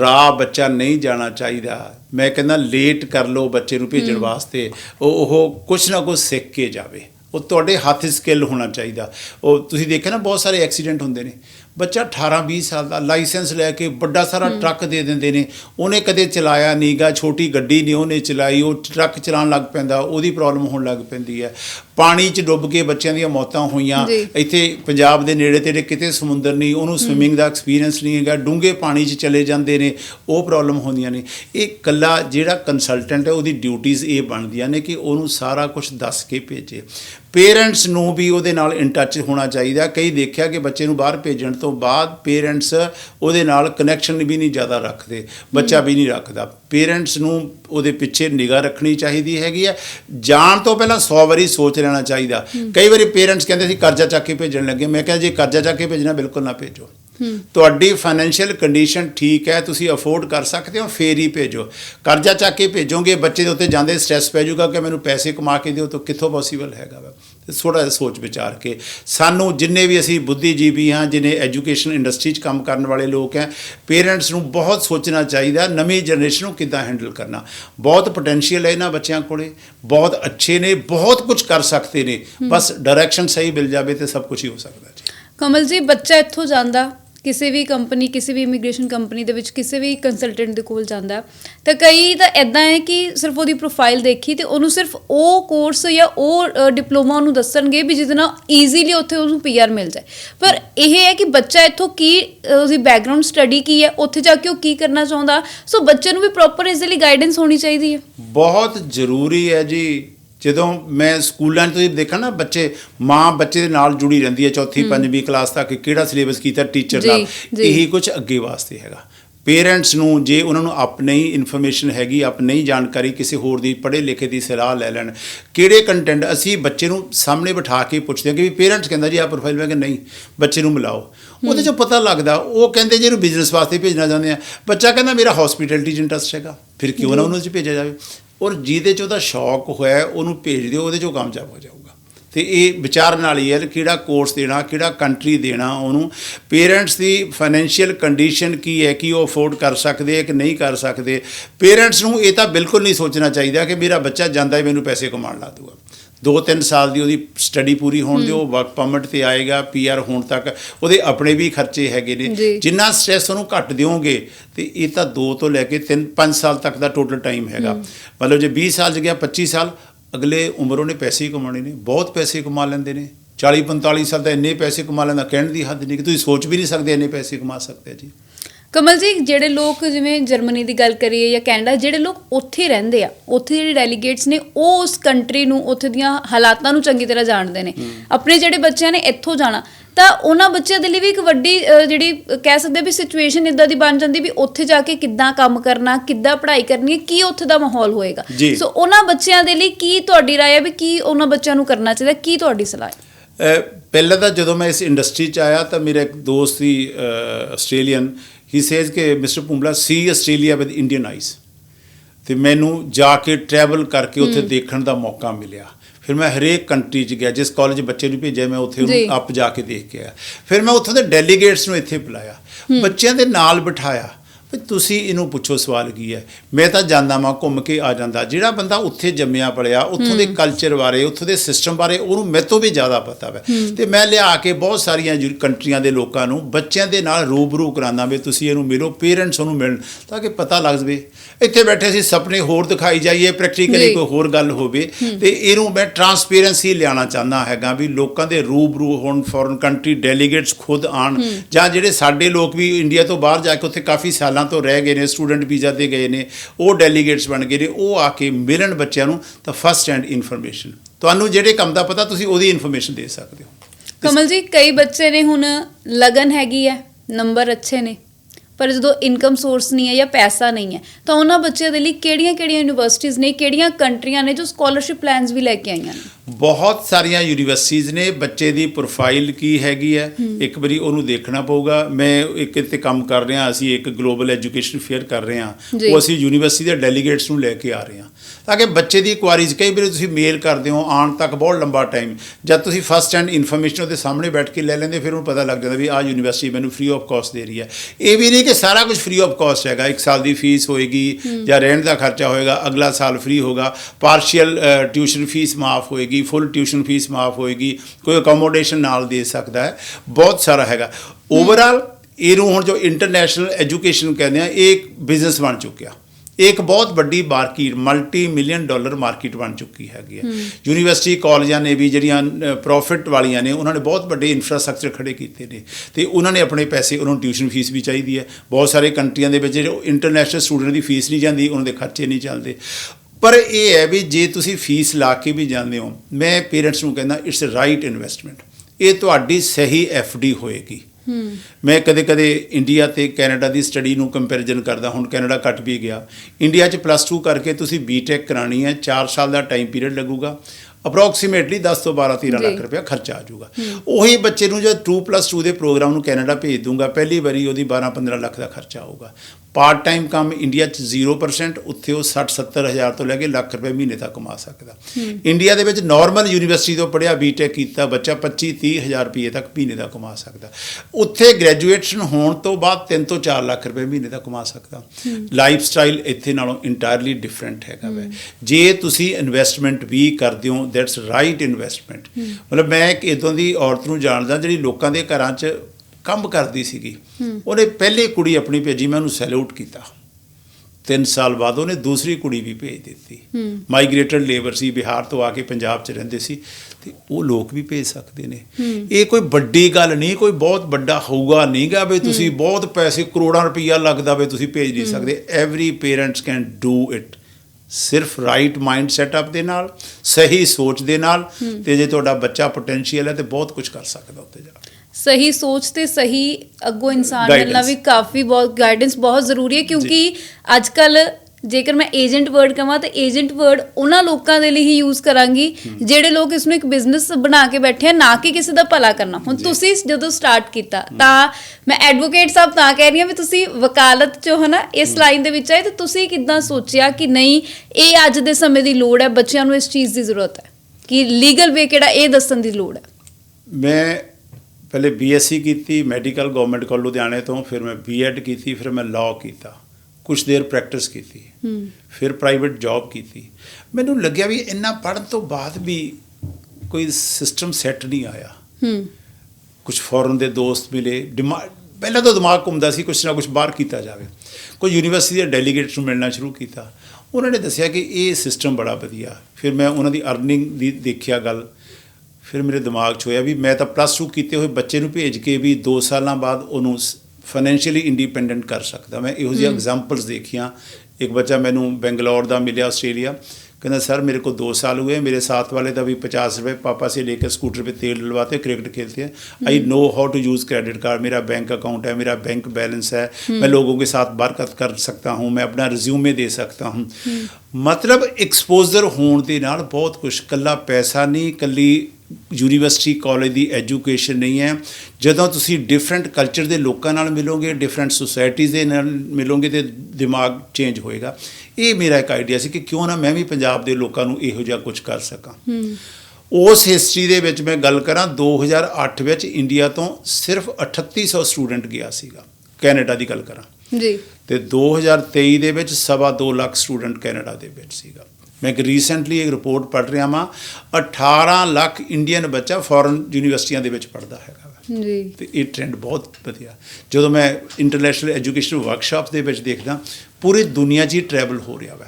Speaker 1: ਰਾਹ ਬੱਚਾ ਨਹੀਂ ਜਾਣਾ ਚਾਹੀਦਾ। ਮੈਂ ਕਹਿੰਦਾ ਲੇਟ ਕਰ ਲਓ ਬੱਚੇ ਨੂੰ ਭੇਜਣ ਵਾਸਤੇ। ਉਹ ਉਹ ਕੁਛ ਨਾ ਕੁਛ ਸਿੱਖ ਕੇ ਜਾਵੇ। ਉਹ ਤੁਹਾਡੇ ਹੱਥ ਸਕਿੱਲ ਹੋਣਾ ਚਾਹੀਦਾ। ਉਹ ਤੁਸੀਂ ਦੇਖਿਆ ਨਾ ਬਹੁਤ ਸਾਰੇ ਐਕਸੀਡੈਂਟ ਹੁੰਦੇ ਨੇ। ਬੱਚਾ 18 20 ਸਾਲ ਦਾ ਲਾਇਸੈਂਸ ਲੈ ਕੇ ਵੱਡਾ ਸਾਰਾ ਟਰੱਕ ਦੇ ਦਿੰਦੇ ਨੇ। ਉਹਨੇ ਕਦੇ ਚਲਾਇਆ ਨੀਗਾ ਛੋਟੀ ਗੱਡੀ ਨਹੀਂ ਉਹਨੇ ਚਲਾਈ ਉਹ ਟਰੱਕ ਚਲਾਉਣ ਲੱਗ ਪੈਂਦਾ ਉਹਦੀ ਪ੍ਰੋਬਲਮ ਹੋਣ ਲੱਗ ਪੈਂਦੀ ਹੈ। ਪਾਣੀ 'ਚ ਡੁੱਬ ਕੇ ਬੱਚਿਆਂ ਦੀਆਂ ਮੌਤਾਂ ਹੋਈਆਂ। ਇੱਥੇ ਪੰਜਾਬ ਦੇ ਨੇੜੇ ਤੇੜੇ ਕਿਤੇ ਸਮੁੰਦਰ ਨਹੀਂ ਉਹਨੂੰ ਸਵਿਮਿੰਗ ਦਾ ਐਕਸਪੀਰੀਅੰਸ ਨਹੀਂ ਹੈਗਾ। ਡੂੰਘੇ ਪਾਣੀ 'ਚ ਚਲੇ ਜਾਂਦੇ ਨੇ ਉਹ ਪ੍ਰੋਬਲਮ ਹੁੰਦੀਆਂ ਨੇ। ਇਹ ਕੱਲਾ ਜਿਹੜਾ ਕੰਸਲਟੈਂਟ ਹੈ ਉਹਦੀ ਡਿਊਟੀਆਂ ਇਹ ਬਣਦੀਆਂ ਨੇ ਕਿ ਉਹਨੂੰ ਸਾਰਾ ਕੁਝ ਦੱਸ ਕੇ ਭੇਜੇ। ਪੇਰੈਂਟਸ ਨੂੰ ਵੀ ਉਹਦੇ ਨਾਲ ਇਨ ਟੱਚ ਹੋਣਾ ਚਾਹੀਦਾ। ਕਈ ਦੇਖਿਆ ਕਿ ਬੱਚੇ ਨੂੰ ਬਾਹਰ ਭੇਜਣ ਤੋਂ ਬਾਅਦ ਪੇਰੈਂਟਸ ਉਹਦੇ ਨਾਲ ਕਨੈਕਸ਼ਨ ਵੀ ਨਹੀਂ ਜ਼ਿਆਦਾ ਰੱਖਦੇ ਬੱਚਾ ਵੀ ਨਹੀਂ ਰੱਖਦਾ। ਪੇਰੈਂਟਸ ਨੂੰ ਉਹਦੇ ਪਿੱਛੇ ਨਿਗਾਹ ਰੱਖਣੀ ਚਾਹੀਦੀ ਹੈਗੀ ਹੈ ਜਾਣ ਤੋਂ ਪਹਿਲਾਂ 100 ਵਾਰੀ ਸੋਚ ਲੈਣਾ ਚਾਹੀਦਾ। ਕਈ ਵਾਰੀ ਪੇਰੈਂਟਸ ਕਹਿੰਦੇ ਸੀ ਕਰਜ਼ਾ ਚੱਕ ਕੇ ਭੇਜਣ ਲੱਗੇ। ਮੈਂ ਕਿਹਾ ਜੇ ਕਰਜ਼ਾ ਚੱਕ ਕੇ ਭੇਜਣਾ ਬਿਲਕੁਲ ਨਾ ਭੇਜੋ। ਤੁਹਾਡੀ ਫਾਈਨੈਂਸ਼ੀਅਲ ਕੰਡੀਸ਼ਨ ਠੀਕ ਹੈ ਤੁਸੀਂ ਅਫੋਰਡ ਕਰ ਸਕਦੇ ਹੋ ਫੇਰ ਹੀ ਭੇਜੋ। ਕਰਜ਼ਾ ਚੱਕ ਕੇ ਭੇਜੋਗੇ ਬੱਚੇ ਦੇ ਉੱਤੇ ਜਾਂਦੇ ਸਟ੍ਰੈਸ ਪੈ ਜਾਊਗਾ ਕਿ ਮੈਨੂੰ ਪੈਸੇ ਕਮਾ ਕੇ ਦਿਓ ਤਾਂ ਕਿੱਥੋਂ ਪੋਸੀਬਲ ਹੈਗਾ ਵਾ। ਥੋੜਾ ਜਿਹਾ ਸੋਚ ਵਿਚਾਰ ਕੇ। ਸਾਨੂੰ ਜਿੰਨੇ ਵੀ ਅਸੀਂ ਬੁੱਧੀਜੀਵੀ ਹਾਂ ਜਿਨੇ ਐਜੂਕੇਸ਼ਨ ਇੰਡਸਟਰੀ 'ਚ ਕੰਮ ਕਰਨ ਵਾਲੇ ਲੋਕ ਹੈ ਪੇਰੈਂਟਸ ਨੂੰ ਬਹੁਤ ਸੋਚਣਾ ਚਾਹੀਦਾ ਨਵੀਂ ਜਨਰੇਸ਼ਨ ਨੂੰ ਕਿੱਦਾਂ ਹੈਂਡਲ ਕਰਨਾ। ਬਹੁਤ ਪੋਟੈਂਸ਼ੀਅਲ ਹੈ ਇਹਨਾਂ ਬੱਚਿਆਂ ਕੋਲੇ ਬਹੁਤ ਅੱਛੇ ਨੇ ਬਹੁਤ ਕੁਝ ਕਰ ਸਕਦੇ ਨੇ। ਬਸ ਡਾਇਰੈਕਸ਼ਨ ਸਹੀ ਮਿਲ ਜਾਵੇ ਤੇ ਸਭ ਕੁਝ ਹੀ ਹੋ ਸਕਦਾ ਜੀ।
Speaker 2: ਕਮਲ ਜੀ ਬੱਚਾ ਇੱਥੋਂ ਜਾਂਦਾ ਕਿਸੇ ਵੀ ਕੰਪਨੀ ਕਿਸੇ ਵੀ ਇਮੀਗ੍ਰੇਸ਼ਨ ਕੰਪਨੀ ਦੇ ਵਿੱਚ ਕਿਸੇ ਵੀ ਕੰਸਲਟੈਂਟ ਦੇ ਕੋਲ ਜਾਂਦਾ ਤਾਂ ਕਈ ਤਾਂ ਐਦਾਂ ਹੈ ਕਿ ਸਿਰਫ ਉਹਦੀ ਪ੍ਰੋਫਾਈਲ ਦੇਖੀ ਤੇ ਉਹਨੂੰ ਸਿਰਫ ਉਹ ਕੋਰਸ ਜਾਂ ਉਹ ਡਿਪਲੋਮਾ ਉਹਨੂੰ ਦੱਸਣਗੇ ਵੀ ਜਿਹਦੇ ਨਾਲ ਈਜ਼ੀਲੀ ਉੱਥੇ ਉਹਨੂੰ ਪੀਆਰ ਮਿਲ ਜਾਏ। ਪਰ ਇਹ ਹੈ ਕਿ ਬੱਚਾ ਇੱਥੋਂ ਕੀ ਉਹਦੀ ਬੈਕਗ੍ਰਾਉਂਡ ਸਟੱਡੀ ਕੀ ਹੈ, ਉੱਥੇ ਜਾ ਕੇ ਉਹ ਕੀ ਕਰਨਾ ਚਾਹੁੰਦਾ, ਸੋ ਬੱਚੇ ਨੂੰ ਵੀ ਪ੍ਰੋਪਰ ਇਸ ਦੇ ਲਈ ਗਾਈਡੈਂਸ ਹੋਣੀ ਚਾਹੀਦੀ ਹੈ।
Speaker 1: ਬਹੁਤ ਜ਼ਰੂਰੀ ਹੈ ਜੀ ਜਦੋਂ ਮੈਂ ਸਕੂਲਾਂ 'ਚ ਤੁਸੀਂ ਦੇਖਾਂ ਨਾ ਬੱਚੇ ਮਾਂ ਬੱਚੇ ਦੇ ਨਾਲ ਜੁੜੀ ਰਹਿੰਦੀ ਹੈ ਚੌਥੀ ਪੰਜਵੀਂ ਕਲਾਸ ਤੱਕ ਕਿਹੜਾ ਸਿਲੇਬਸ ਕੀਤਾ ਟੀਚਰ ਨਾਲ
Speaker 2: ਜੀ।
Speaker 1: ਇਹੀ ਕੁਝ ਅੱਗੇ ਵਾਸਤੇ ਹੈਗਾ। ਪੇਰੈਂਟਸ ਨੂੰ ਜੇ ਉਹਨਾਂ ਨੂੰ ਆਪਣੀ ਇਨਫੋਰਮੇਸ਼ਨ ਹੈਗੀ ਆਪਣੀ ਜਾਣਕਾਰੀ ਕਿਸੇ ਹੋਰ ਦੀ ਪੜ੍ਹੇ ਲਿਖੇ ਦੀ ਸਲਾਹ ਲੈ ਲੈਣ ਕਿਹੜੇ ਕੰਟੈਂਟ ਅਸੀਂ ਬੱਚੇ ਨੂੰ ਸਾਹਮਣੇ ਬਿਠਾ ਕੇ ਪੁੱਛਦੇ ਹਾਂ ਕਿ ਵੀ ਪੇਰੈਂਟਸ ਕਹਿੰਦਾ ਜੀ ਆ ਪ੍ਰੋਫਾਈਲ ਮੈਂ ਕਿ ਨਹੀਂ ਬੱਚੇ ਨੂੰ ਮਿਲਾਓ। ਉਹਦੇ ਚੋਂ ਪਤਾ ਲੱਗਦਾ ਉਹ ਕਹਿੰਦੇ ਜੀ ਇਹਨੂੰ ਬਿਜ਼ਨਸ ਵਾਸਤੇ ਭੇਜਣਾ ਚਾਹੁੰਦੇ ਆ ਬੱਚਾ ਕਹਿੰਦਾ ਮੇਰਾ ਹਸਪੀਟੈਲਿਟੀ 'ਚ ਇੰਟਰਸਟ ਹੈਗਾ ਫਿਰ ਕਿਉਂ ਨਾ ਉਹਨੂੰ 'ਚ ਭੇਜਿਆ ਜਾਵੇ। ਔਰ ਜਿਹਦੇ 'ਚ ਉਹਦਾ ਸ਼ੌਕ ਹੋਇਆ, ਉਹਨੂੰ ਭੇਜ ਦਿਓ, ਉਹਦੇ 'ਚੋਂ ਕਾਮਯਾਬ ਹੋ ਜਾਊਗਾ। ਤੇ ਇਹ ਵਿਚਾਰਨ ਵਾਲੀ ਹੈ ਕਿਹੜਾ ਕੋਰਸ ਦੇਣਾ, ਕਿਹੜਾ ਕੰਟਰੀ ਦੇਣਾ ਉਹਨੂੰ। ਪੇਰੈਂਟਸ ਦੀ ਫਾਈਨੈਂਸ਼ੀਅਲ ਕੰਡੀਸ਼ਨ ਕੀ ਹੈ, ਕਿ ਉਹ ਅਫੋਰਡ ਕਰ ਸਕਦੇ ਹੈ ਕਿ ਨਹੀਂ ਕਰ ਸਕਦੇ। ਪੇਰੈਂਟਸ ਨੂੰ ਇਹ ਤਾਂ ਬਿਲਕੁਲ ਨਹੀਂ ਸੋਚਣਾ ਚਾਹੀਦਾ ਕਿ ਮੇਰਾ ਬੱਚਾ ਜਾਂਦਾ ਹੀ ਮੈਨੂੰ ਪੈਸੇ ਕਮਾਉਣ ਲਾ ਦੂਗਾ। 2-3 ਸਾਲ ਦੀ ਉਹਦੀ ਸਟੱਡੀ ਪੂਰੀ ਹੋਣ ਦਿਓ ਵਰਕ ਪਰਮਿਟ ਤੇ ਆਏਗਾ ਪੀਆਰ ਹੋਣ ਤੱਕ ਉਹਦੇ ਆਪਣੇ ਵੀ ਖਰਚੇ ਹੈਗੇ ਨੇ। ਜਿੰਨਾ ਸਟ੍ਰੈਸ ਉਹਨੂੰ ਘੱਟ ਦਿਓਗੇ ਤੇ ਇਹ ਤਾਂ 2 ਤੋਂ ਲੈ ਕੇ 3 5 ਸਾਲ ਤੱਕ ਦਾ ਟੋਟਲ ਟਾਈਮ ਹੈਗਾ। ਮਤਲਬ ਜੇ 20 ਸਾਲ ਚ ਗਿਆ 25 ਸਾਲ ਅਗਲੇ ਉਮਰ ਉਹਨੇ ਪੈਸੇ ਹੀ ਕਮਾਉਣੇ ਨੇ ਬਹੁਤ ਪੈਸੇ ਕਮਾ ਲੈਂਦੇ ਨੇ। 40 45 ਸਾਲ ਦਾ ਇੰਨੇ ਪੈਸੇ ਕਮਾ ਲੈਂਦਾ ਕਹਿਣ ਦੀ ਹੱਦ ਨਹੀਂ ਕਿ ਤੁਸੀਂ ਸੋਚ ਵੀ ਨਹੀਂ ਸਕਦੇ ਇੰਨੇ ਪੈਸੇ ਕਮਾ ਸਕਦੇ ਜੀ।
Speaker 2: ਕਮਲ ਜੀ ਜਿਹੜੇ ਲੋਕ ਜਿਵੇਂ ਜਰਮਨੀ ਦੀ ਗੱਲ ਕਰੀਏ ਜਾਂ ਕੈਨੇਡਾ ਜਿਹੜੇ ਲੋਕ ਉੱਥੇ ਰਹਿੰਦੇ ਆ ਉੱਥੇ ਜਿਹੜੇ ਡੈਲੀਗੇਟਸ ਨੇ ਉਹ ਉਸ ਕੰਟਰੀ ਨੂੰ ਉੱਥੇ ਦੀਆਂ ਹਾਲਾਤਾਂ ਨੂੰ ਚੰਗੀ ਤਰ੍ਹਾਂ ਜਾਣਦੇ ਨੇ। ਆਪਣੇ ਜਿਹੜੇ ਬੱਚਿਆਂ ਨੇ ਇੱਥੋਂ ਜਾਣਾ ਤਾਂ ਉਹਨਾਂ ਬੱਚਿਆਂ ਦੇ ਲਈ ਵੀ ਇੱਕ ਵੱਡੀ ਜਿਹੜੀ ਕਹਿ ਸਕਦੇ ਵੀ ਸਿਚੁਏਸ਼ਨ ਇਦਾਂ ਦੀ ਬਣ ਜਾਂਦੀ ਵੀ ਉੱਥੇ ਜਾ ਕੇ ਕਿੱਦਾਂ ਕੰਮ ਕਰਨਾ ਕਿੱਦਾਂ ਪੜ੍ਹਾਈ ਕਰਨੀ ਹੈ ਕੀ ਉੱਥੇ ਦਾ ਮਾਹੌਲ ਹੋਏਗਾ। ਸੋ ਉਹਨਾਂ ਬੱਚਿਆਂ ਦੇ ਲਈ ਕੀ ਤੁਹਾਡੀ ਰਾਏ ਹੈ ਵੀ ਕੀ ਉਹਨਾਂ ਬੱਚਿਆਂ ਨੂੰ ਕਰਨਾ ਚਾਹੀਦਾ ਕੀ ਤੁਹਾਡੀ ਸਲਾਹ ਹੈ?
Speaker 1: ਪਹਿਲਾਂ ਤਾਂ ਜਦੋਂ ਮੈਂ ਇਸ ਇੰਡਸਟਰੀ 'ਚ ਆਇਆ ਤਾਂ ਮੇਰਾ ਇੱਕ ਦੋਸਤ ਸੀ ਆਸਟ੍ਰੇਲੀਅਨ ਹੀ ਸੇਜ਼ ਕਿ mister ਪੁੰਬਲਾ see Australia with Indian eyes ਤੇ ਮੈਨੂੰ ਜਾ ਕੇ ਟਰੈਵਲ ਕਰਕੇ ਉੱਥੇ ਦੇਖਣ ਦਾ ਮੌਕਾ ਮਿਲਿਆ। ਫਿਰ ਮੈਂ ਹਰੇਕ ਕੰਟਰੀ 'ਚ ਗਿਆ ਜਿਸ ਕਾਲਜ ਬੱਚੇ ਨੂੰ ਭੇਜਿਆ ਮੈਂ ਉੱਥੇ। ਉਹਨੂੰ ਆਪ ਜਾ ਕੇ ਦੇਖ ਕੇ ਆਇਆ। ਫਿਰ ਮੈਂ ਉੱਥੋਂ ਦੇ ਡੈਲੀਗੇਟਸ ਨੂੰ ਇੱਥੇ ਬੁਲਾਇਆ। ਬੱਚਿਆਂ ਦੇ ਨਾਲ ਬਿਠਾਇਆ। ਵੀ ਤੁਸੀਂ ਇਹਨੂੰ ਪੁੱਛੋ ਸਵਾਲ ਕੀ ਹੈ? ਮੈਂ ਤਾਂ ਜਾਂਦਾ ਵਾਂ ਘੁੰਮ ਕੇ ਆ ਜਾਂਦਾ। ਜਿਹੜਾ ਬੰਦਾ ਉੱਥੇ ਜੰਮਿਆ ਪਲਿਆ ਉੱਥੋਂ ਦੇ ਕਲਚਰ ਬਾਰੇ ਉੱਥੋਂ ਦੇ ਸਿਸਟਮ ਬਾਰੇ ਉਹਨੂੰ ਮੇਰੇ ਤੋਂ ਵੀ ਜ਼ਿਆਦਾ ਪਤਾ ਹੈ। ਤੇ ਮੈਂ ਲਿਆ ਕੇ ਬਹੁਤ ਸਾਰੀਆਂ ਕੰਟਰੀਆਂ ਦੇ ਲੋਕਾਂ ਨੂੰ ਬੱਚਿਆਂ ਦੇ ਨਾਲ ਰੂਬਰੂ ਕਰਾਉਂਦਾ ਵੀ ਤੁਸੀਂ ਇਹਨੂੰ ਮਿਲੋ ਪੇਰੈਂਟਸ ਉਹਨੂੰ ਮਿਲਣ ਤਾਂ ਕਿ ਪਤਾ ਲੱਗ ਜਵੇ। ਇੱਥੇ ਬੈਠੇ ਸੀ ਸੁਪਨੇ ਹੋਰ ਦਿਖਾਈ ਜਾਈਏ ਪ੍ਰੈਕਟੀਕਲੀ। ਕੋਈ ਹੋਰ ਗੱਲ ਹੋਵੇ। ਤੇ ਇਹਨੂੰ ਮੈਂ ਟਰਾਂਸਪੇਰੈਂਸੀ ਲਿਆਉਣਾ ਚਾਹੁੰਦਾ ਹੈਗਾ ਵੀ ਲੋਕਾਂ ਦੇ ਰੂਬਰੂ ਹੋਣ ਫੋਰਨ ਕੰਟਰੀ ਡੈਲੀਗੇਟਸ ਖੁਦ ਆਣ ਜਾਂ ਜਿਹੜੇ ਸਾਡੇ ਲੋਕ ਵੀ ਇੰਡੀਆ ਤੋਂ ਬਾਹਰ ਜਾ ਕੇ ਉੱਥੇ ਕਾਫੀ ਸਾਲਾਂ ਤੋਂ ਰਹਿ ਗਏ ਨੇ ਸਟੂਡੈਂਟ ਵੀਜ਼ਾ ਤੇ ਗਏ ਨੇ, ਉਹ ਡੈਲੀਗੇਟਸ ਬਣ ਗਏ ਨੇ, ਉਹ ਆ ਕੇ ਮਿਲਣ ਬੱਚਿਆਂ ਨੂੰ ਤਾਂ ਫਸਟ ਹੈਂਡ ਇਨਫੋਰਮੇਸ਼ਨ ਤੁਹਾਨੂੰ ਜਿਹੜੇ ਕੰਮ ਦਾ ਪਤਾ, ਤੁਸੀਂ ਉਹਦੀ ਇਨਫੋਰਮੇਸ਼ਨ ਦੇ ਸਕਦੇ ਹੋ।
Speaker 2: ਕਮਲ ਜੀ ਕਈ ਬੱਚੇ ਨੇ ਹੁਣ ਲਗਨ ਹੈਗੀ ਹੈ ਨੰਬਰ ਅੱਛੇ ਨੇ। ਪਰ ਜਦੋਂ ਇਨਕਮ ਸੋਰਸ ਨਹੀਂ ਹੈ ਜਾਂ ਪੈਸਾ ਨਹੀਂ ਹੈ ਤਾਂ ਉਹਨਾਂ ਬੱਚਿਆਂ ਦੇ ਲਈ ਕਿਹੜੀਆਂ-ਕਿਹੜੀਆਂ ਯੂਨੀਵਰਸਿਟੀਆਂ ਨੇ ਕਿਹੜੀਆਂ ਕੰਟਰੀਆਂ ਨੇ ਜੋ ਸਕਾਲਰਸ਼ਿਪ ਪਲਾਨਸ ਵੀ ਲੈ ਕੇ ਆਈਆਂ ਨੇ?
Speaker 1: ਬਹੁਤ ਸਾਰੀਆਂ ਯੂਨੀਵਰਸਿਟੀਆਂ ਨੇ ਬੱਚੇ ਦੀ ਪ੍ਰੋਫਾਈਲ ਕੀ ਹੈਗੀ ਹੈ ਇੱਕ ਵਾਰੀ ਉਹਨੂੰ ਦੇਖਣਾ ਪਊਗਾ। ਮੈਂ ਇੱਕ ਇੱਥੇ ਕੰਮ ਕਰ ਰਿਹਾ ਅਸੀਂ ਇੱਕ ਗਲੋਬਲ ਐਜੂਕੇਸ਼ਨ ਫੇਅਰ ਕਰ ਰਹੇ ਹਾਂ। ਉਹ ਅਸੀਂ ਯੂਨੀਵਰਸਿਟੀ ਦੇ ਡੈਲੀਗੇਟਸ ਨੂੰ ਲੈ ਕੇ ਆ ਰਹੇ ਹਾਂ। ਤਾਂ ਕਿ ਬੱਚੇ ਦੀ ਕੁਆਰੀਜ਼ ਕਈ ਵਾਰੀ ਤੁਸੀਂ ਮੇਲ ਕਰਦੇ ਹੋ ਆਉਣ ਤੱਕ ਬਹੁਤ ਲੰਬਾ ਟਾਈਮ ਜਦ ਤੁਸੀਂ ਫਸਟ ਹੈਂਡ ਇਨਫੋਰਮੇਸ਼ਨ ਉਹਦੇ ਸਾਹਮਣੇ ਬੈਠ ਕੇ ਲੈ ਲੈਂਦੇ ਫਿਰ ਉਹਨੂੰ ਪਤਾ ਲੱਗ ਜਾਂਦਾ ਵੀ ਆਹ ਯੂਨੀਵਰਸਿਟੀ ਮੈਨੂੰ ਫ੍ਰੀ ਆਫ ਕਾਸਟ ਦੇ ਰਹੀ ਹੈ। ਇਹ ਵੀ ਨਹੀਂ ਕਿ ਸਾਰਾ ਕੁਝ ਫ੍ਰੀ ਆਫ ਕਾਸਟ ਹੈਗਾ ਇੱਕ ਸਾਲ ਦੀ ਫੀਸ ਹੋਏਗੀ ਜਾਂ ਰਹਿਣ ਦਾ ਖਰਚਾ ਹੋਏਗਾ ਅਗਲਾ ਸਾਲ ਫ੍ਰੀ ਹੋਗਾ ਪਾਰਸ਼ੀਅਲ ਟਿਊਸ਼ਨ ਫੀਸ ਮਾਫ ਹੋਏਗੀ ਫੁੱਲ ਟਿਊਸ਼ਨ ਫੀਸ ਮਾਫ ਹੋਏਗੀ ਕੋਈ ਅਕੋਮੋਡੇਸ਼ਨ ਨਾਲ ਦੇ ਸਕਦਾ ਹੈ ਬਹੁਤ ਸਾਰਾ ਹੈਗਾ। ਓਵਰਆਲ ਇਹਨੂੰ ਹੁਣ ਜੋ ਇੰਟਰਨੈਸ਼ਨਲ ਐਜੂਕੇਸ਼ਨ ਕਹਿੰਦੇ ਆ ਇਹ ਇੱਕ ਬਿਜ਼ਨਸ ਬਣ ਚੁੱਕਿਆ। ਇਹ ਇੱਕ ਬਹੁਤ ਵੱਡੀ market multi million dollar market ਬਣ ਚੁੱਕੀ ਹੈਗੀ ਹੈ। ਯੂਨੀਵਰਸਿਟੀ ਕਾਲਜਾਂ ਨੇ ਵੀ ਜਿਹੜੀਆਂ ਪ੍ਰੋਫਿਟ ਵਾਲੀਆਂ ਨੇ ਉਹਨਾਂ ਨੇ ਬਹੁਤ ਵੱਡੇ ਇਨਫਰਾਸਟ੍ਰਕਚਰ ਖੜੇ ਕੀਤੇ ਨੇ। ਤੇ ਉਹਨਾਂ ਨੇ ਆਪਣੇ ਪੈਸੇ ਉਹਨਾਂ ਨੂੰ ਟਿਊਸ਼ਨ ਫੀਸ ਵੀ ਚਾਹੀਦੀ ਹੈ। ਬਹੁਤ ਸਾਰੇ ਕੰਟਰੀਆਂ ਦੇ ਵਿੱਚ ਜਿਹੜੇ ਇੰਟਰਨੈਸ਼ਨਲ ਸਟੂਡੈਂਟ ਦੀ ਫੀਸ ਨਹੀਂ ਜਾਂਦੀ ਉਹਨਾਂ ਦੇ ਖਰਚੇ ਨਹੀਂ ਚੱਲਦੇ। ਪਰ ਇਹ ਹੈ ਵੀ ਜੇ ਤੁਸੀਂ ਫੀਸ ਲਾ ਕੇ ਵੀ ਜਾਂਦੇ ਹੋ ਮੈਂ ਪੇਰੈਂਟਸ ਨੂੰ ਕਹਿੰਦਾ ਇਟਸ ਅ ਰਾਈਟ ਇਨਵੈਸਟਮੈਂਟ ਇਹ ਤੁਹਾਡੀ ਸਹੀ ਡੀ ਹੋਏਗੀ। ਮੈਂ ਕਦੇ ਕਦੇ ਇੰਡੀਆ ਤੇ ਕੈਨੇਡਾ ਦੀ ਸਟੱਡੀ ਨੂੰ ਕੰਪੈਰੀਜ਼ਨ ਕਰਦਾ, ਹੁਣ ਕੈਨੇਡਾ ਘਟ ਵੀ ਗਿਆ। ਇੰਡੀਆ 'ਚ ਪਲੱਸ 2 ਕਰਕੇ ਤੁਸੀਂ ਬੀਟੈਕ ਕਰਾਣੀ ਹੈ 4 ਸਾਲ ਦਾ ਟਾਈਮ ਪੀਰੀਅਡ ਲੱਗੂਗਾ। ਅਪਰੋਕਸੀਮੇਟਲੀ 10 ਤੋਂ 12 13 ਲੱਖ। ਰੁਪਇਆ ਖਰਚਾ ਆ ਜਾਊਗਾ ਉਹੀ ਬੱਚੇ ਨੂੰ ਜਦ 2+2 ਦੇ ਪ੍ਰੋਗਰਾਮ ਨੂੰ ਕੈਨੇਡਾ ਭੇਜ ਦੂੰਗਾ ਪਹਿਲੀ ਵਾਰੀ ਉਹਦੀ 12 15 ਲੱਖ ਦਾ ਖਰਚਾ ਆਊਗਾ ਪਾਰਟ ਟਾਈਮ ਕੰਮ ਇੰਡੀਆ 'ਚ 0% ਉੱਥੇ ਉਹ 60 70 ਹਜ਼ਾਰ ਤੋਂ ਲੈ ਕੇ ਲੱਖ ਰੁਪਏ ਮਹੀਨੇ ਤੱਕ ਕਮਾ ਸਕਦਾ ਇੰਡੀਆ ਦੇ ਵਿੱਚ ਨਾਰਮਲ ਯੂਨੀਵਰਸਿਟੀ ਤੋਂ ਪੜ੍ਹਿਆ ਬੀਟੈਕ ਕੀਤਾ ਬੱਚਾ 25 30 ਹਜ਼ਾਰ ਰੁਪਏ ਤੱਕ ਮਹੀਨੇ ਦਾ ਕਮਾ ਸਕਦਾ ਉੱਥੇ ਗ੍ਰੈਜੂਏਸ਼ਨ ਹੋਣ ਤੋਂ ਬਾਅਦ 3 ਤੋਂ 4 ਲੱਖ ਰੁਪਏ ਮਹੀਨੇ ਦਾ ਕਮਾ ਸਕਦਾ ਲਾਈਫ ਸਟਾਈਲ ਇੱਥੇ ਨਾਲੋਂ ਇੰਟਾਇਰਲੀ ਡਿਫਰੈਂਟ ਹੈਗਾ ਵੈ ਜੇ ਤੁਸੀਂ ਇਨਵੈਸਟਮੈਂਟ ਵੀ ਕਰਦੇ ਹੋ ਦੈਟਸ ਰਾਈਟ ਇਨਵੈਸਟਮੈਂਟ ਮਤਲਬ ਮੈਂ ਇੱਕ ਇਦੋਂ ਦੀ ਔਰਤ ਨੂੰ ਜਾਣਦਾ ਜਿਹੜੀ ਲੋਕਾਂ ਦੇ ਘਰਾਂ 'ਚ ਕੰਮ ਕਰਦੀ ਸੀਗੀ। ਉਹਨੇ ਪਹਿਲੇ ਕੁੜੀ ਆਪਣੀ ਭੇਜੀ, ਮੈਂ ਉਹਨੂੰ ਸੈਲੂਟ ਕੀਤਾ। ਤਿੰਨ ਸਾਲ ਬਾਅਦ ਉਹਨੇ ਦੂਸਰੀ ਕੁੜੀ ਵੀ ਭੇਜ ਦਿੱਤੀ। ਮਾਈਗ੍ਰੇਟਡ ਲੇਬਰ ਸੀ, ਬਿਹਾਰ ਤੋਂ ਆ ਕੇ ਪੰਜਾਬ 'ਚ ਰਹਿੰਦੇ ਸੀ। ਤੇ ਉਹ ਲੋਕ ਵੀ ਭੇਜ ਸਕਦੇ ਨੇ। ਇਹ ਕੋਈ ਵੱਡੀ ਗੱਲ ਨਹੀਂ, ਕੋਈ ਬਹੁਤ ਵੱਡਾ ਹੋਊਗਾ ਨਹੀਂਗਾ ਵੀ ਤੁਸੀਂ ਬਹੁਤ ਪੈਸੇ ਕਰੋੜਾਂ ਰੁਪਈਆ ਲੱਗਦਾ ਵੀ ਤੁਸੀਂ ਭੇਜ ਨਹੀਂ ਸਕਦੇ। Every parents can do it ਸਿਰਫ ਰਾਈਟ ਮਾਈਂਡ ਸੈਟਅਪ ਦੇ ਨਾਲ ਸਹੀ ਸੋਚ ਦੇ ਨਾਲ ਤੇ ਜੇ ਤੁਹਾਡਾ ਬੱਚਾ ਪੋਟੈਂਸ਼ੀਅਲ ਹੈ ਤੇ ਬਹੁਤ ਕੁਝ ਕਰ ਸਕਦਾ ਉੱਤੇ ਜਾ ਕੇ।
Speaker 2: ਸਹੀ ਸੋਚ ਤੇ ਸਹੀ ਅੱਗੋਂ ਇਨਸਾਨ. ਮਿਲਣਾ ਵੀ ਕਾਫੀ ਬਹੁਤ ਗਾਈਡੈਂਸ ਬਹੁਤ ਜ਼ਰੂਰੀ ਹੈ ਕਿਉਂਕਿ ਅੱਜ ਕੱਲ ਜੇਕਰ ਮੈਂ ਏਜੰਟ ਵਰਡ ਕਹਾਂ ਤਾਂ ਏਜੰਟ ਵਰਡ ਉਹਨਾਂ ਲੋਕਾਂ ਦੇ ਲਈ ਹੀ ਯੂਜ਼ ਕਰਾਂਗੀ ਜਿਹੜੇ ਲੋਕ ਇਸ ਨੂੰ ਇੱਕ ਬਿਜ਼ਨਸ ਬਣਾ ਕੇ ਬੈਠੇ ਆ ਨਾ ਕਿ ਕਿਸੇ ਦਾ ਭਲਾ ਕਰਨਾ। ਹੁਣ ਤੁਸੀਂ ਜਦੋਂ ਸਟਾਰਟ ਕੀਤਾ ਤਾਂ ਮੈਂ ਐਡਵੋਕੇਟ ਸਾਹਿਬ ਤਾਂ ਕਹਿ ਰਹੀ ਹਾਂ ਵੀ ਤੁਸੀਂ ਵਕਾਲਤ ਚੋਂ ਹਨਾ ਇਸ ਲਾਈਨ ਦੇ ਵਿੱਚ ਆਏ ਤਾਂ ਤੁਸੀਂ ਕਿੱਦਾਂ ਸੋਚਿਆ ਕਿ ਨਹੀਂ ਇਹ ਅੱਜ ਦੇ ਸਮੇਂ ਦੀ ਲੋੜ ਹੈ ਬੱਚਿਆਂ ਨੂੰ ਇਸ ਚੀਜ਼ ਦੀ ਜ਼ਰੂਰਤ ਹੈ? ਕਿ ਲੀਗਲ ਵੇ ਕਿਹੜਾ ਇਹ ਦੱਸਣ ਦੀ ਲੋੜ ਹੈ?
Speaker 1: ਮੈਂ ਪਹਿਲੇ ਬੀਐਸਸੀ ਕੀਤੀ ਮੈਡੀਕਲ ਗਵਰਨਮੈਂਟ ਕਾਲਜ ਲੁਧਿਆਣੇ ਤੋਂ ਫਿਰ ਮੈਂ ਬੀਐਡ ਕੀਤੀ ਫਿਰ ਮੈਂ ਲਾਅ ਕੀਤਾ। ਕੁਝ ਦੇਰ ਪ੍ਰੈਕਟਿਸ ਕੀਤੀ। ਫਿਰ ਪ੍ਰਾਈਵੇਟ ਜੌਬ ਕੀਤੀ। ਮੈਨੂੰ ਲੱਗਿਆ ਵੀ ਇੰਨਾ ਪੜ੍ਹਨ ਤੋਂ ਬਾਅਦ ਵੀ ਕੋਈ ਸਿਸਟਮ ਸੈੱਟ ਨਹੀਂ ਆਇਆ।
Speaker 2: ਹੂੰ।
Speaker 1: ਕੁਝ ਫੋਰਨ ਦੇ ਦੋਸਤ ਮਿਲੇ। ਪਹਿਲਾਂ ਤਾਂ ਦਿਮਾਗ ਘੁੰਮਦਾ ਸੀ ਕੁਝ ਨਾ ਕੁਝ ਬਾਹਰ ਕੀਤਾ ਜਾਵੇ। ਕੋਈ ਯੂਨੀਵਰਸਿਟੀ ਦੇ ਡੈਲੀਗੇਟਸ ਨੂੰ ਮਿਲਣਾ ਸ਼ੁਰੂ ਕੀਤਾ। ਉਹਨਾਂ ਨੇ ਦੱਸਿਆ ਕਿ ਇਹ ਸਿਸਟਮ ਬੜਾ ਵਧੀਆ। ਫਿਰ ਮੈਂ ਉਹਨਾਂ ਦੀ ਅਰਨਿੰਗ ਦੀ ਦੇਖਿਆ ਗੱਲ। ਫਿਰ ਮੇਰੇ ਦਿਮਾਗ 'ਚ ਹੋਇਆ ਵੀ ਮੈਂ ਤਾਂ ਪਲੱਸ 2 ਕੀਤੇ ਹੋਏ ਬੱਚੇ ਨੂੰ ਭੇਜ ਕੇ ਵੀ 2 ਸਾਲਾਂ ਬਾਅਦ ਉਹਨੂੰ ਫਾਈਨੈਂਸ਼ੀਅਲੀ ਇੰਡੀਪੈਂਡੈਂਟ ਕਰ ਸਕਦਾ ਮੈਂ ਇਹੋ ਜਿਹੀਆਂ ਐਗਜ਼ਾਮਪਲਸ ਦੇਖੀਆਂ ਇੱਕ ਬੱਚਾ ਮੈਨੂੰ ਬੈਂਗਲੌਰ ਦਾ ਮਿਲਿਆ ਆਸਟ੍ਰੇਲੀਆ कहना सर मेरे को दो साल हुए मेरे साथ वाले तो अभी पचास रुपये पापा से लेकर स्कूटर पे तेल डलवाते क्रिकेट खेलते हैं I know how to use credit card मेरा बैंक अकाउंट है मेरा बैंक बैलेंस है मैं लोगों के साथ बरकत कर सकता हूँ मैं अपना रिज्यूमे दे सकता हूँ ਮਤਲਬ ਐਕਸਪੋਜ਼ਰ ਹੋਣ ਦੇ ਨਾਲ ਬਹੁਤ ਕੁਝ ਕੱਲਾ ਪੈਸਾ ਨਹੀਂ ਕੱਲੀ ਯੂਨੀਵਰਸਿਟੀ ਕਾਲਜ ਦੀ ਐਜੂਕੇਸ਼ਨ ਨਹੀਂ ਹੈ। ਜਦੋਂ ਤੁਸੀਂ ਡਿਫਰੈਂਟ ਕਲਚਰ ਦੇ ਲੋਕਾਂ ਨਾਲ ਮਿਲੋਗੇ ਡਿਫਰੈਂਟ ਸੁਸਾਇਟੀਜ਼ ਦੇ ਨਾਲ ਮਿਲੋਗੇ ਤੇ ਦਿਮਾਗ ਚੇਂਜ ਹੋਏਗਾ। ਇਹ ਮੇਰਾ ਇੱਕ ਆਈਡੀਆ ਸੀ ਕਿ ਕਿਉਂ ਨਾ ਮੈਂ ਵੀ ਪੰਜਾਬ ਦੇ ਲੋਕਾਂ ਨੂੰ ਇਹੋ ਜਿਹਾ ਕੁਝ ਕਰ ਸਕਾਂ। ਉਸ ਹਿਸਟਰੀ ਦੇ ਵਿੱਚ ਮੈਂ ਗੱਲ ਕਰਾਂ 2008 ਵਿੱਚ ਇੰਡੀਆ ਤੋਂ ਸਿਰਫ 3800 ਸਟੂਡੈਂਟ ਗਿਆ ਸੀਗਾ ਕੈਨੇਡਾ ਦੀ ਗੱਲ ਕਰਾਂ।
Speaker 2: ਜੀ।
Speaker 1: ਤੇ 2023 ਦੇ ਵਿੱਚ ਸਵਾ ਦੋ ਲੱਖ ਸਟੂਡੈਂਟ ਕੈਨੇਡਾ ਦੇ ਵਿੱਚ ਸੀਗਾ। ਮੈਂ ਇੱਕ ਰੀਸੈਂਟਲੀ ਇੱਕ ਰਿਪੋਰਟ ਪੜ੍ਹ ਰਿਹਾ ਮਾਂ 18 ਲੱਖ ਇੰਡੀਅਨ ਬੱਚਾ ਫੋਰਨ ਯੂਨੀਵਰਸਿਟੀਆਂ ਦੇ ਵਿੱਚ ਪੜ੍ਹਦਾ ਹੈਗਾ।
Speaker 2: ਜੀ।
Speaker 1: ਤੇ ਇਹ ਟ੍ਰੈਂਡ ਬਹੁਤ ਵਧੀਆ। ਜਦੋਂ ਮੈਂ ਇੰਟਰਨੈਸ਼ਨਲ ਐਜੂਕੇਸ਼ਨ ਵਰਕਸ਼ਾਪ ਦੇ ਵਿੱਚ ਦੇਖਦਾ ਪੂਰੀ ਦੁਨੀਆ 'ਚ ਹੀ ਟਰੈਵਲ ਹੋ ਰਿਹਾ ਵਾ।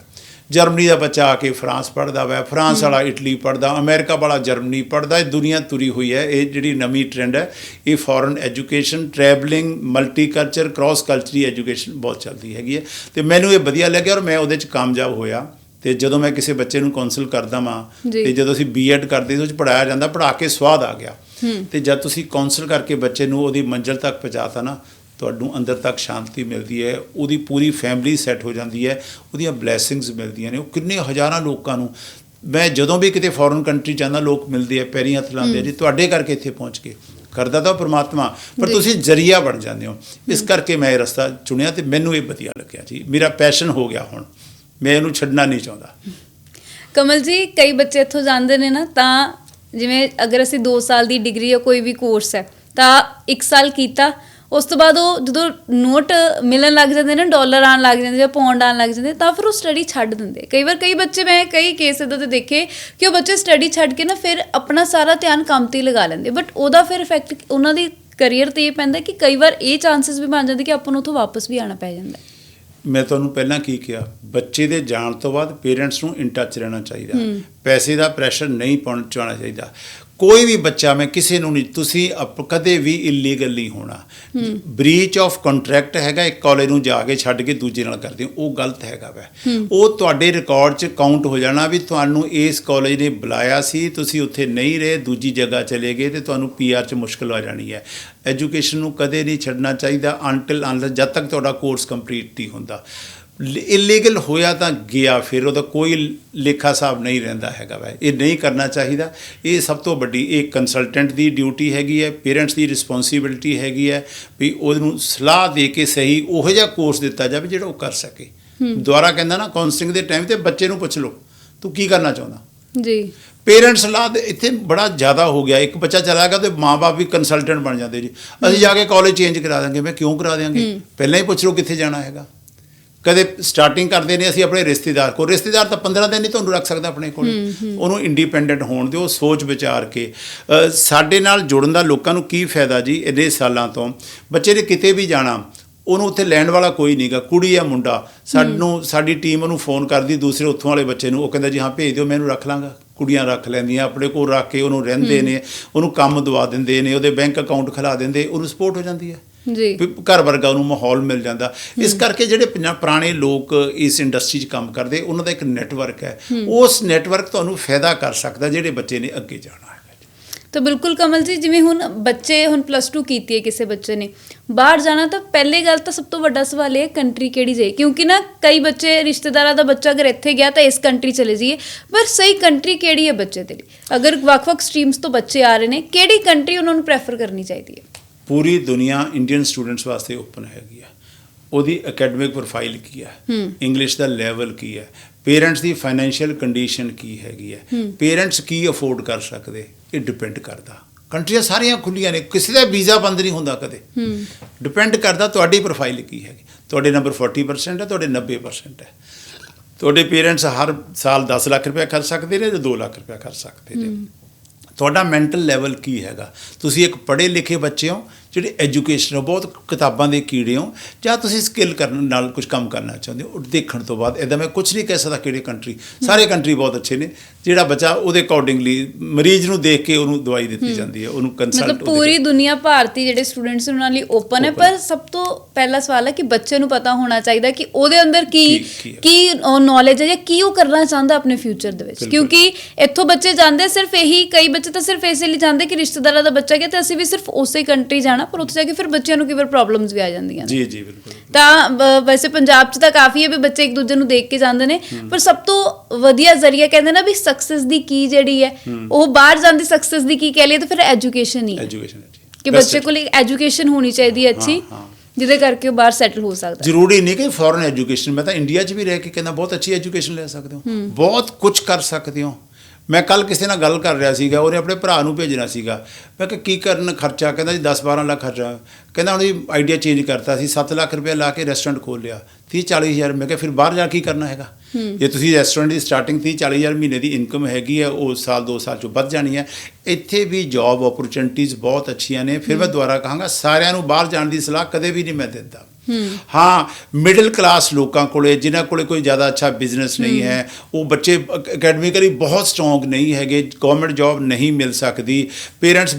Speaker 1: ਜਰਮਨੀ ਦਾ ਬੱਚਾ ਆ ਕੇ ਫਰਾਂਸ ਪੜ੍ਹਦਾ ਵਾ ਫਰਾਂਸ ਵਾਲਾ ਇਟਲੀ ਪੜ੍ਹਦਾ ਅਮਰੀਕਾ ਵਾਲਾ ਜਰਮਨੀ ਪੜ੍ਹਦਾ ਇਹ ਦੁਨੀਆ ਤੁਰੀ ਹੋਈ ਹੈ। ਇਹ ਜਿਹੜੀ ਨਵੀਂ ਟ੍ਰੈਂਡ ਹੈ ਇਹ foreign education travelling multiculture cross cultural education ਬਹੁਤ ਚੱਲਦੀ ਹੈਗੀ ਹੈ। ਤੇ ਮੈਨੂੰ ਇਹ ਵਧੀਆ ਲੱਗਿਆ ਔਰ ਮੈਂ ਉਹਦੇ 'ਚ ਕਾਮਯਾਬ ਹੋਇਆ। ਤੇ ਜਦੋਂ ਮੈਂ ਕਿਸੇ ਬੱਚੇ ਨੂੰ ਕਾਉਂਸਲ ਕਰਦਾ ਮਾਂ। ਤੇ ਜਦੋਂ ਅਸੀਂ ਬੀਐਡ ਕਰਦੇ ਸੀ ਉਹ 'ਚ ਪੜਾਇਆ ਜਾਂਦਾ ਪੜਾ ਕੇ ਸਵਾਦ ਆ ਗਿਆ। ਤੇ ਜਦ ਤੁਸੀਂ ਕਾਉਂਸਲ ਕਰਕੇ ਬੱਚੇ ਨੂੰ ਉਹਦੀ ਮੰਜ਼ਿਲ ਤੱਕ ਪਹੁੰਚਾਤਾ ਨਾ ਤੁਹਾਨੂੰ ਅੰਦਰ ਤੱਕ ਸ਼ਾਂਤੀ ਮਿਲਦੀ ਹੈ ਉਹਦੀ ਪੂਰੀ ਫੈਮਿਲੀ ਸੈੱਟ ਹੋ ਜਾਂਦੀ ਹੈ ਉਹਦੀਆਂ ਬਲੇਸਿੰਗਸ ਮਿਲਦੀਆਂ ਨੇ। ਉਹ ਕਿੰਨੇ ਹਜ਼ਾਰਾਂ ਲੋਕਾਂ ਨੂੰ ਮੈਂ ਜਦੋਂ ਵੀ ਕਿਤੇ ਫੋਰਨ ਕੰਟਰੀ ਜਾਂਦਾ ਲੋਕ ਮਿਲਦੇ ਆ ਪੈਰੀਂ ਹੱਥ ਲਾਉਂਦੇ ਜੀ ਤੁਹਾਡੇ ਕਰਕੇ ਇੱਥੇ ਪਹੁੰਚ ਕੇ। ਕਰਦਾ ਤਾਂ ਪ੍ਰਮਾਤਮਾ ਪਰ। ਤੁਸੀਂ ਜ਼ਰੀਆ ਬਣ ਜਾਂਦੇ ਹੋ। ਇਸ ਕਰਕੇ ਮੈਂ ਇਹ ਰਸਤਾ ਚੁਣਿਆ ਤੇ ਮੈਨੂੰ ਇਹ ਵਧੀਆ ਲੱਗਿਆ ਜੀ। ਮੇਰਾ ਪੈਸ਼ਨ ਹੋ ਗਿਆ ਹੁਣ। ਮੈਂ ਇਹਨੂੰ ਛੱਡਣਾ ਨਹੀਂ ਚਾਹੁੰਦਾ।
Speaker 2: ਕਮਲ ਜੀ, ਕਈ ਬੱਚੇ ਇੱਥੋਂ ਜਾਂਦੇ ਨੇ ਨਾ, ਤਾਂ ਜਿਵੇਂ ਅਗਰ ਅਸੀਂ 2 ਸਾਲ ਦੀ ਡਿਗਰੀ ਜਾਂ ਕੋਈ ਵੀ ਕੋਰਸ ਹੈ, ਤਾਂ 1 ਸਾਲ ਕੀਤਾ, ਉਸ ਤੋਂ ਬਾਅਦ ਉਹ ਜਦੋਂ ਨੋਟ ਮਿਲਣ ਲੱਗ ਜਾਂਦੇ ਨੇ, ਡਾਲਰ ਆਣ ਲੱਗ ਜਾਂਦੇ ਜਾਂ ਪੌਂਡ ਆਣ ਲੱਗ ਜਾਂਦੇ ਤਾਂ ਫਿਰ ਉਹ ਸਟੱਡੀ ਛੱਡ ਦਿੰਦੇ। ਕਈ ਵਾਰ ਕਈ ਬੱਚੇ, ਮੈਂ ਕਈ ਕੇਸ ਇਦਾਂ ਦੇ ਦੇਖੇ ਕਿ ਉਹ ਬੱਚੇ ਸਟੱਡੀ ਛੱਡ ਕੇ ਨਾ ਫਿਰ ਆਪਣਾ ਸਾਰਾ ਧਿਆਨ ਕੰਮ ਤੇ ਹੀ ਲਗਾ ਲੈਂਦੇ। ਬਟ ਉਹਦਾ ਫਿਰ ਇਫੈਕਟ ਉਹਨਾਂ ਦੀ ਕੈਰੀਅਰ ਤੇ ਇਹ ਪੈਂਦਾ ਕਿ ਕਈ ਵਾਰ ਇਹ ਚਾਂਸਸ ਵੀ ਬਣ ਜਾਂਦੇ ਕਿ ਆਪਾਂ ਨੂੰ ਉੱਥੋਂ ਵਾਪਸ ਵੀ ਆਉਣਾ ਪੈ ਜਾਂਦਾ।
Speaker 1: ਮੈਂ ਤੁਹਾਨੂੰ ਪਹਿਲਾਂ ਕੀ ਕਿਹਾ ਬੱਚੇ ਦੇ ਜਾਣ ਤੋਂ ਬਾਅਦ ਪੇਰੈਂਟਸ ਨੂੰ ਇਨ ਟੱਚ ਰਹਿਣਾ ਚਾਹੀਦਾ। ਪੈਸੇ ਦਾ ਪ੍ਰੈਸ਼ਰ ਨਹੀਂ ਪਹੁੰਚਾਉਣਾ ਚਾਹੀਦਾ। ਕੋਈ ਵੀ ਬੱਚਾ ਮੈਂ ਕਿਸੇ ਨੂੰ ਨਹੀਂ ਤੁਸੀਂ ਕਦੇ ਵੀ ਇਲੀਗਲ ਨਹੀਂ ਹੋਣਾ। ਬ੍ਰੀਚ ਆਫ ਕੰਟਰੈਕਟ ਹੈਗਾ ਇੱਕ ਕਾਲਜ ਨੂੰ ਜਾ ਕੇ ਛੱਡ ਕੇ ਦੂਜੇ ਨਾਲ ਕਰਦੇ ਹੋ ਉਹ ਗਲਤ ਹੈਗਾ ਵੈ। ਉਹ ਤੁਹਾਡੇ ਰਿਕਾਰਡ 'ਚ ਕਾਊਂਟ ਹੋ ਜਾਣਾ ਵੀ ਤੁਹਾਨੂੰ ਇਸ ਕਾਲਜ ਨੇ ਬੁਲਾਇਆ ਸੀ ਤੁਸੀਂ ਉੱਥੇ ਨਹੀਂ ਰਹੇ ਦੂਜੀ ਜਗ੍ਹਾ ਚਲੇ ਗਏ ਤੇ ਤੁਹਾਨੂੰ ਪੀਆਰ 'ਚ ਮੁਸ਼ਕਲ ਆ ਜਾਣੀ ਹੈ। ਐਜੂਕੇਸ਼ਨ ਨੂੰ ਕਦੇ ਨਹੀਂ ਛੱਡਣਾ ਚਾਹੀਦਾ ਅਨਟਿਲ ਅਨਲੈਸ ਜਦ ਤੱਕ ਤੁਹਾਡਾ ਕੋਰਸ ਕੰਪਲੀਟ ਨਹੀਂ ਹੁੰਦਾ। ਇਲੀਗਲ ਹੋਇਆ ਤਾਂ ਗਿਆ ਫਿਰ ਉਹਦਾ ਕੋਈ ਲੇਖਾ ਹਿਸਾਬ ਨਹੀਂ ਰਹਿੰਦਾ ਹੈਗਾ ਵੈ। ਇਹ ਨਹੀਂ ਕਰਨਾ ਚਾਹੀਦਾ। ਇਹ ਸਭ ਤੋਂ ਵੱਡੀ ਇਹ ਕੰਸਲਟੈਂਟ ਦੀ ਡਿਊਟੀ ਹੈਗੀ ਹੈ ਪੇਰੈਂਟਸ ਦੀ ਰਿਸਪੌਂਸਿਬਿਲਟੀ ਹੈਗੀ ਹੈ ਵੀ ਉਹਨੂੰ ਸਲਾਹ ਦੇ ਕੇ ਸਹੀ ਉਹੋ ਜਿਹਾ ਕੋਰਸ ਦਿੱਤਾ ਜਾਵੇ ਜਿਹੜਾ ਉਹ ਕਰ ਸਕੇ। ਦੁਆਰਾ ਕਹਿੰਦਾ ਨਾ ਕਾਉਂਸਲਿੰਗ ਦੇ ਟਾਈਮ ਤੇ ਬੱਚੇ ਨੂੰ ਪੁੱਛ ਲਓ ਤੂੰ ਕੀ ਕਰਨਾ ਚਾਹੁੰਦਾ?
Speaker 2: ਜੀ।
Speaker 1: ਪੇਰੈਂਟਸ ਸਲਾਹ ਦੇ ਇੱਥੇ ਬੜਾ ਜ਼ਿਆਦਾ ਹੋ ਗਿਆ। ਇੱਕ ਬੱਚਾ ਚਲਾ ਗਿਆ ਤੇ ਮਾਪੇ ਵੀ ਕੰਸਲਟੈਂਟ ਬਣ ਜਾਂਦੇ ਜੀ। ਅਸੀਂ ਜਾ ਕੇ ਕਾਲਜ ਚੇਂਜ ਕਰਾ ਦਾਂਗੇ ਮੈਂ ਕਿਉਂ ਕਰਾ ਦਿਆਂਗੇ? ਪਹਿਲਾਂ ਹੀ ਪੁੱਛ ਲਓ ਕਿੱਥੇ ਜਾਣਾ ਹੈਗਾ। ਕਦੇ ਸਟਾਰਟਿੰਗ ਕਰਦੇ ਨੇ ਅਸੀਂ ਆਪਣੇ ਰਿਸ਼ਤੇਦਾਰ ਕੋਲ। ਰਿਸ਼ਤੇਦਾਰ ਤਾਂ 15 ਦਿਨ ਨਹੀਂ ਤੁਹਾਨੂੰ ਰੱਖ ਸਕਦਾ ਆਪਣੇ ਕੋਲ। ਉਹਨੂੰ ਇੰਡੀਪੈਂਡੈਂਟ ਹੋਣ ਦਿਓ ਸੋਚ ਵਿਚਾਰ ਕੇ। ਸਾਡੇ ਨਾਲ ਜੁੜਨ ਦਾ ਲੋਕਾਂ ਨੂੰ ਕੀ ਫਾਇਦਾ ਜੀ ਇੰਨੇ ਸਾਲਾਂ ਤੋਂ? ਬੱਚੇ ਨੇ ਕਿਤੇ ਵੀ ਜਾਣਾ ਉਹਨੂੰ ਉੱਥੇ ਲੈਣ ਵਾਲਾ ਕੋਈ ਨਹੀਂਗਾ ਕੁੜੀ ਆ ਮੁੰਡਾ। ਸਾਨੂੰ ਸਾਡੀ ਟੀਮ ਉਹਨੂੰ ਫੋਨ ਕਰਦੀ ਦੂਸਰੇ ਉੱਥੋਂ ਵਾਲੇ ਬੱਚੇ ਨੂੰ ਉਹ ਕਹਿੰਦਾ ਜੀ ਹਾਂ ਭੇਜ ਦਿਓ ਮੈਂ ਇਹਨੂੰ ਰੱਖ ਲਾਂਗਾ। ਕੁੜੀਆਂ ਰੱਖ ਲੈਂਦੀਆਂ ਆਪਣੇ ਕੋਲ ਰੱਖ ਕੇ ਉਹਨੂੰ ਰਹਿੰਦੇ ਨੇ ਉਹਨੂੰ ਕੰਮ ਦਵਾ ਦਿੰਦੇ ਨੇ ਉਹਦੇ ਬੈਂਕ ਅਕਾਊਂਟ ਖਿਲਾ ਦਿੰਦੇ ਉਹਨੂੰ ਸਪੋਰਟ ਹੋ ਜਾਂਦੀ ਹੈ।
Speaker 2: ਜੀ।
Speaker 1: ਘਰ ਵਰਗਾ ਉਹਨੂੰ ਮਾਹੌਲ ਮਿਲ ਜਾਂਦਾ। ਇਸ ਕਰਕੇ ਜਿਹੜੇ ਪੰਜਾ ਪੁਰਾਣੇ ਲੋਕ ਇਸ ਇੰਡਸਟਰੀ 'ਚ ਕੰਮ ਕਰਦੇ ਉਹਨਾਂ ਦਾ ਇੱਕ ਨੈਟਵਰਕ ਹੈ। ਉਸ ਨੈਟਵਰਕ ਤੁਹਾਨੂੰ ਫਾਇਦਾ ਕਰ ਸਕਦਾ ਜਿਹੜੇ ਬੱਚੇ ਨੇ ਅੱਗੇ ਜਾਣਾ ਹੈ।
Speaker 2: ਤਾਂ ਬਿਲਕੁਲ ਕਮਲ ਜੀ ਜਿਵੇਂ ਹੁਣ ਬੱਚੇ ਹੁਣ ਪਲੱਸ 2 ਕੀਤੀ ਹੈ ਕਿਸੇ ਬੱਚੇ ਨੇ ਬਾਹਰ ਜਾਣਾ ਤਾਂ ਪਹਿਲੇ ਗੱਲ ਤਾਂ ਸਭ ਤੋਂ ਵੱਡਾ ਸਵਾਲ ਇਹ ਕੰਟਰੀ ਕਿਹੜੀ ਜਾਏ। ਕਿਉਂਕਿ ਨਾ ਕਈ ਬੱਚੇ ਰਿਸ਼ਤੇਦਾਰਾਂ ਦਾ ਬੱਚਾ ਅਗਰ ਇੱਥੇ ਗਿਆ ਤਾਂ ਇਸ ਕੰਟਰੀ ਚਲੇ ਜਾਈਏ। ਪਰ ਸਹੀ ਕੰਟਰੀ ਕਿਹੜੀ ਹੈ ਬੱਚੇ ਦੇ ਲਈ? ਅਗਰ ਵੱਖ-ਵੱਖ ਸਟਰੀਮਸ ਤੋਂ ਬੱਚੇ ਆ ਰਹੇ ਨੇ ਕਿਹੜੀ ਕੰਟਰੀ ਉਹਨਾਂ ਨੂੰ ਪ੍ਰੈਫਰ ਕਰਨੀ ਚਾਹੀਦੀ ਹੈ?
Speaker 1: ਪੂਰੀ ਦੁਨੀਆ ਇੰਡੀਅਨ ਸਟੂਡੈਂਟਸ ਵਾਸਤੇ ਓਪਨ ਹੈਗੀ ਆ। ਉਹਦੀ ਅਕੈਡਮਿਕ ਪ੍ਰੋਫਾਈਲ ਕੀ ਹੈ। ਇੰਗਲਿਸ਼ ਦਾ ਲੈਵਲ ਕੀ ਹੈ ਪੇਰੈਂਟਸ ਦੀ ਫਾਈਨੈਂਸ਼ੀਅਲ ਕੰਡੀਸ਼ਨ ਕੀ ਹੈਗੀ ਹੈ। ਪੇਰੈਂਟਸ ਕੀ ਅਫੋਰਡ ਕਰ ਸਕਦੇ? ਇਹ ਡਿਪੈਂਡ ਕਰਦਾ। ਕੰਟਰੀਆਂ ਸਾਰੀਆਂ ਖੁੱਲੀਆਂ ਨੇ ਕਿਸੇ ਦਾ ਵੀਜ਼ਾ ਬੰਦ ਨਹੀਂ ਹੁੰਦਾ ਕਦੇ। ਡਿਪੈਂਡ ਕਰਦਾ ਤੁਹਾਡੀ ਪ੍ਰੋਫਾਈਲ ਕੀ ਹੈਗੀ। ਤੁਹਾਡੇ ਨੰਬਰ 40% ਹੈ ਤੁਹਾਡੇ 90% ਹੈ। ਤੁਹਾਡੇ ਪੇਰੈਂਟਸ ਹਰ ਸਾਲ 10 ਲੱਖ ਰੁਪਏ ਖਰਚ ਸਕਦੇ ਨੇ ਜਾਂ 2 ਲੱਖ ਰੁਪਏ ਖਰਚ ਸਕਦੇ ਨੇ। ਤੁਹਾਡਾ ਮੈਂਟਲ ਲੈਵਲ ਕੀ ਹੈਗਾ? ਤੁਸੀਂ ਇੱਕ ਪੜ੍ਹੇ ਲਿਖੇ ਬੱਚੇ ਹੋ ਜਿਹੜੇ ਐਜੂਕੇਸ਼ਨ ਹੋ ਬਹੁਤ ਕਿਤਾਬਾਂ ਦੇ ਕੀੜੇ ਹੋ, ਜਾਂ ਤੁਸੀਂ ਸਕਿੱਲ ਕਰਨ ਨਾਲ ਕੁਝ ਕੰਮ ਕਰਨਾ ਚਾਹੁੰਦੇ ਹੋ, ਉਹ ਦੇਖਣ ਤੋਂ ਬਾਅਦ ਇਦਾਂ ਮੈਂ ਕੁਝ ਨਹੀਂ ਕਹਿ ਸਕਦਾ ਕਿਹੜੇ ਕੰਟਰੀ ਸਾਰੇ ਕੰਟਰੀ ਬਹੁਤ ਅੱਛੇ ਨੇ ਜਿਹੜਾ ਬੱਚਾ ਉਹਦੇ ਅਕੋਰਡਿੰਗਲੀ ਮਰੀਜ਼ ਨੂੰ ਦੇਖ ਕੇ ਉਹਨੂੰ ਦਵਾਈ ਦਿੱਤੀ ਜਾਂਦੀ ਹੈ ਉਹਨੂੰ ਕੰਸਲਟ
Speaker 2: ਮਤਲਬ ਪੂਰੀ ਦੁਨੀਆ ਭਾਰਤੀ ਜਿਹੜੇ ਸਟੂਡੈਂਟਸ ਉਹਨਾਂ ਲਈ ਓਪਨ ਹੈ ਪਰ ਸਭ ਤੋਂ ਪਹਿਲਾ ਸਵਾਲ ਹੈ ਕਿ ਬੱਚੇ ਨੂੰ ਪਤਾ ਹੋਣਾ ਚਾਹੀਦਾ ਕਿ ਉਹਦੇ ਅੰਦਰ ਕੀ
Speaker 1: ਕੀ-
Speaker 2: ਨੌਲੇਜ ਹੈ। ਜਾਂ ਕੀ ਉਹ ਕਰਨਾ ਚਾਹੁੰਦਾ ਆਪਣੇ ਫਿਊਚਰ ਦੇ ਵਿੱਚ। ਕਿਉਂਕਿ ਇੱਥੋਂ ਬੱਚੇ ਜਾਂਦੇ ਸਿਰਫ ਇਹੀ ਕਈ ਬੱਚੇ ਤਾਂ ਸਿਰਫ ਇਸੇ ਲਈ ਜਾਂਦੇ ਕਿ ਰਿਸ਼ਤੇਦਾਰਾਂ ਦਾ ਬੱਚਾ ਗਿਆ ਤੇ ਅਸੀਂ ਵੀ ਸਿਰਫ ਉਸੇ ਕੰਟਰੀ ਜਾਣਾ ਪਰ ਉੱਥੇ ਜਾ ਕੇ ਫਿਰ ਬੱਚਿਆਂ ਨੂੰ ਕਈ ਵਾਰ ਪ੍ਰੋਬਲਮਸ ਵੀ ਆ ਜਾਂਦੀਆਂ ਨੇ।
Speaker 1: ਜੀ ਜੀ ਬਿਲਕੁਲ।
Speaker 2: ਤਾਂ ਵੈਸੇ ਪੰਜਾਬ 'ਚ ਤਾਂ ਕਾਫੀ ਹੈ ਵੀ ਬੱਚੇ ਇੱਕ ਦੂਜੇ ਨੂੰ ਦੇਖ ਕੇ ਜਾਂਦੇ ਨੇ ਪਰ ਸਭ ਤੋਂ ਵਧੀਆ ਜ਼ਰੀਆ ਕਹਿੰਦੇ ਨਾ ਵੀ ਸਕਸੈਸ ਦੀ ਕੀ ਜਿਹੜੀ ਹੈ ਉਹ ਬਾਹਰ ਜਾਂਦੀ ਸਕਸੈਸ ਦੀ ਕੀ ਕਹਿ ਲਈਏ ਤਾਂ ਫਿਰ ਐਜੂਕੇਸ਼ਨ ਹੀ ਹੈ।
Speaker 1: ਐਜੂਕੇਸ਼ਨ ਹੈ ਜੀ।
Speaker 2: ਕਿ ਬੱਚੇ ਕੋਲ ਇੱਕ ਐਜੂਕੇਸ਼ਨ ਹੋਣੀ ਚਾਹੀਦੀ ਹੈ ਅੱਛੀ। ਜਿਹਦੇ ਕਰਕੇ ਉਹ ਬਾਹਰ ਸੈਟਲ ਹੋ ਸਕਦਾ।
Speaker 1: ਜ਼ਰੂਰੀ ਨਹੀਂ ਕਿ ਫੋਰਨ ਐਜੂਕੇਸ਼ਨ ਮੈਂ ਤਾਂ ਇੰਡੀਆ 'ਚ ਵੀ ਰਹਿ ਕੇ ਕਹਿੰਦਾ ਬਹੁਤ ਅੱਛੀ ਐਜੂਕੇਸ਼ਨ ਲੈ ਸਕਦੇ ਹੋ। ਬਹੁਤ ਕੁਝ ਕਰ ਸਕਦੇ ਹੋ। ਮੈਂ ਕੱਲ ਕਿਸੇ ਨਾਲ ਗੱਲ ਕਰ ਰਿਹਾ ਸੀਗਾ ਉਹਨੇ ਆਪਣੇ ਭਰਾ ਨੂੰ ਭੇਜਣਾ ਸੀਗਾ। ਮੈਂ ਕਿ ਕੀ ਕਰਨ ਖਰਚਾ? ਕਹਿੰਦਾ ਜੀ 10 12 ਲੱਖ ਖਰਚਾ। ਕਹਿੰਦਾ ਹੁਣ ਇਹ ਆਈਡੀਆ ਚੇਂਜ ਕਰਤਾ ਸੀ 7 ਲੱਖ ਰੁਪਏ ਲਾ ਕੇ ਰੈਸਟੋਰੈਂਟ ਖੋਲ ਲਿਆ। 30 40 ਹਜ਼ਾਰ ਮੈਂ ਕਿਹਾ ਫਿਰ ਬਾਹਰ ਜਾ ਕੇ ਕੀ ਕਰਨਾ ਹੈਗਾ? ਜੇ ਤੁਸੀਂ ਰੈਸਟੋਰੈਂਟ ਦੀ ਸਟਾਰਟਿੰਗ 30 40 ਹਜ਼ਾਰ ਮਹੀਨੇ ਦੀ ਇਨਕਮ ਹੈਗੀ ਹੈ ਉਹ ਸਾਲ 2 ਸਾਲ ਚ ਵੱਧ ਜਾਣੀ ਹੈ। ਇੱਥੇ ਵੀ ਜੌਬ ਓਪਰਚੁਨਿਟੀਜ਼ ਬਹੁਤ ਅੱਛੀਆਂ ਨੇ। ਫਿਰ ਮੈਂ ਦੁਬਾਰਾ ਕਹਾਂਗਾ ਸਾਰਿਆਂ ਨੂੰ ਬਾਹਰ ਜਾਣ ਦੀ ਸਲਾਹ ਕਦੇ ਵੀ ਨਹੀਂ ਮੈਂ ਦਿੰਦਾ। ਹਾਂ ਮਿਡਲ ਕਲਾਸ ਲੋਕਾਂ ਕੋਲੇ ਜਿਨ੍ਹਾਂ ਕੋਲੇ ਕੋਈ ਜ਼ਿਆਦਾ ਅੱਛਾ ਬਿਜ਼ਨਸ ਨਹੀਂ ਹੈ। ਉਹ ਬੱਚੇ ਅਕੈਡਮਿਕਲੀ ਬਹੁਤ ਸਟਰੋਂਗ ਨਹੀਂ ਹੈਗੇ ਗਵਰਨਮੈਂਟ ਜੌਬ ਨਹੀਂ ਮਿਲ ਸਕਦੀ ਪੇਰੈਂਟਸ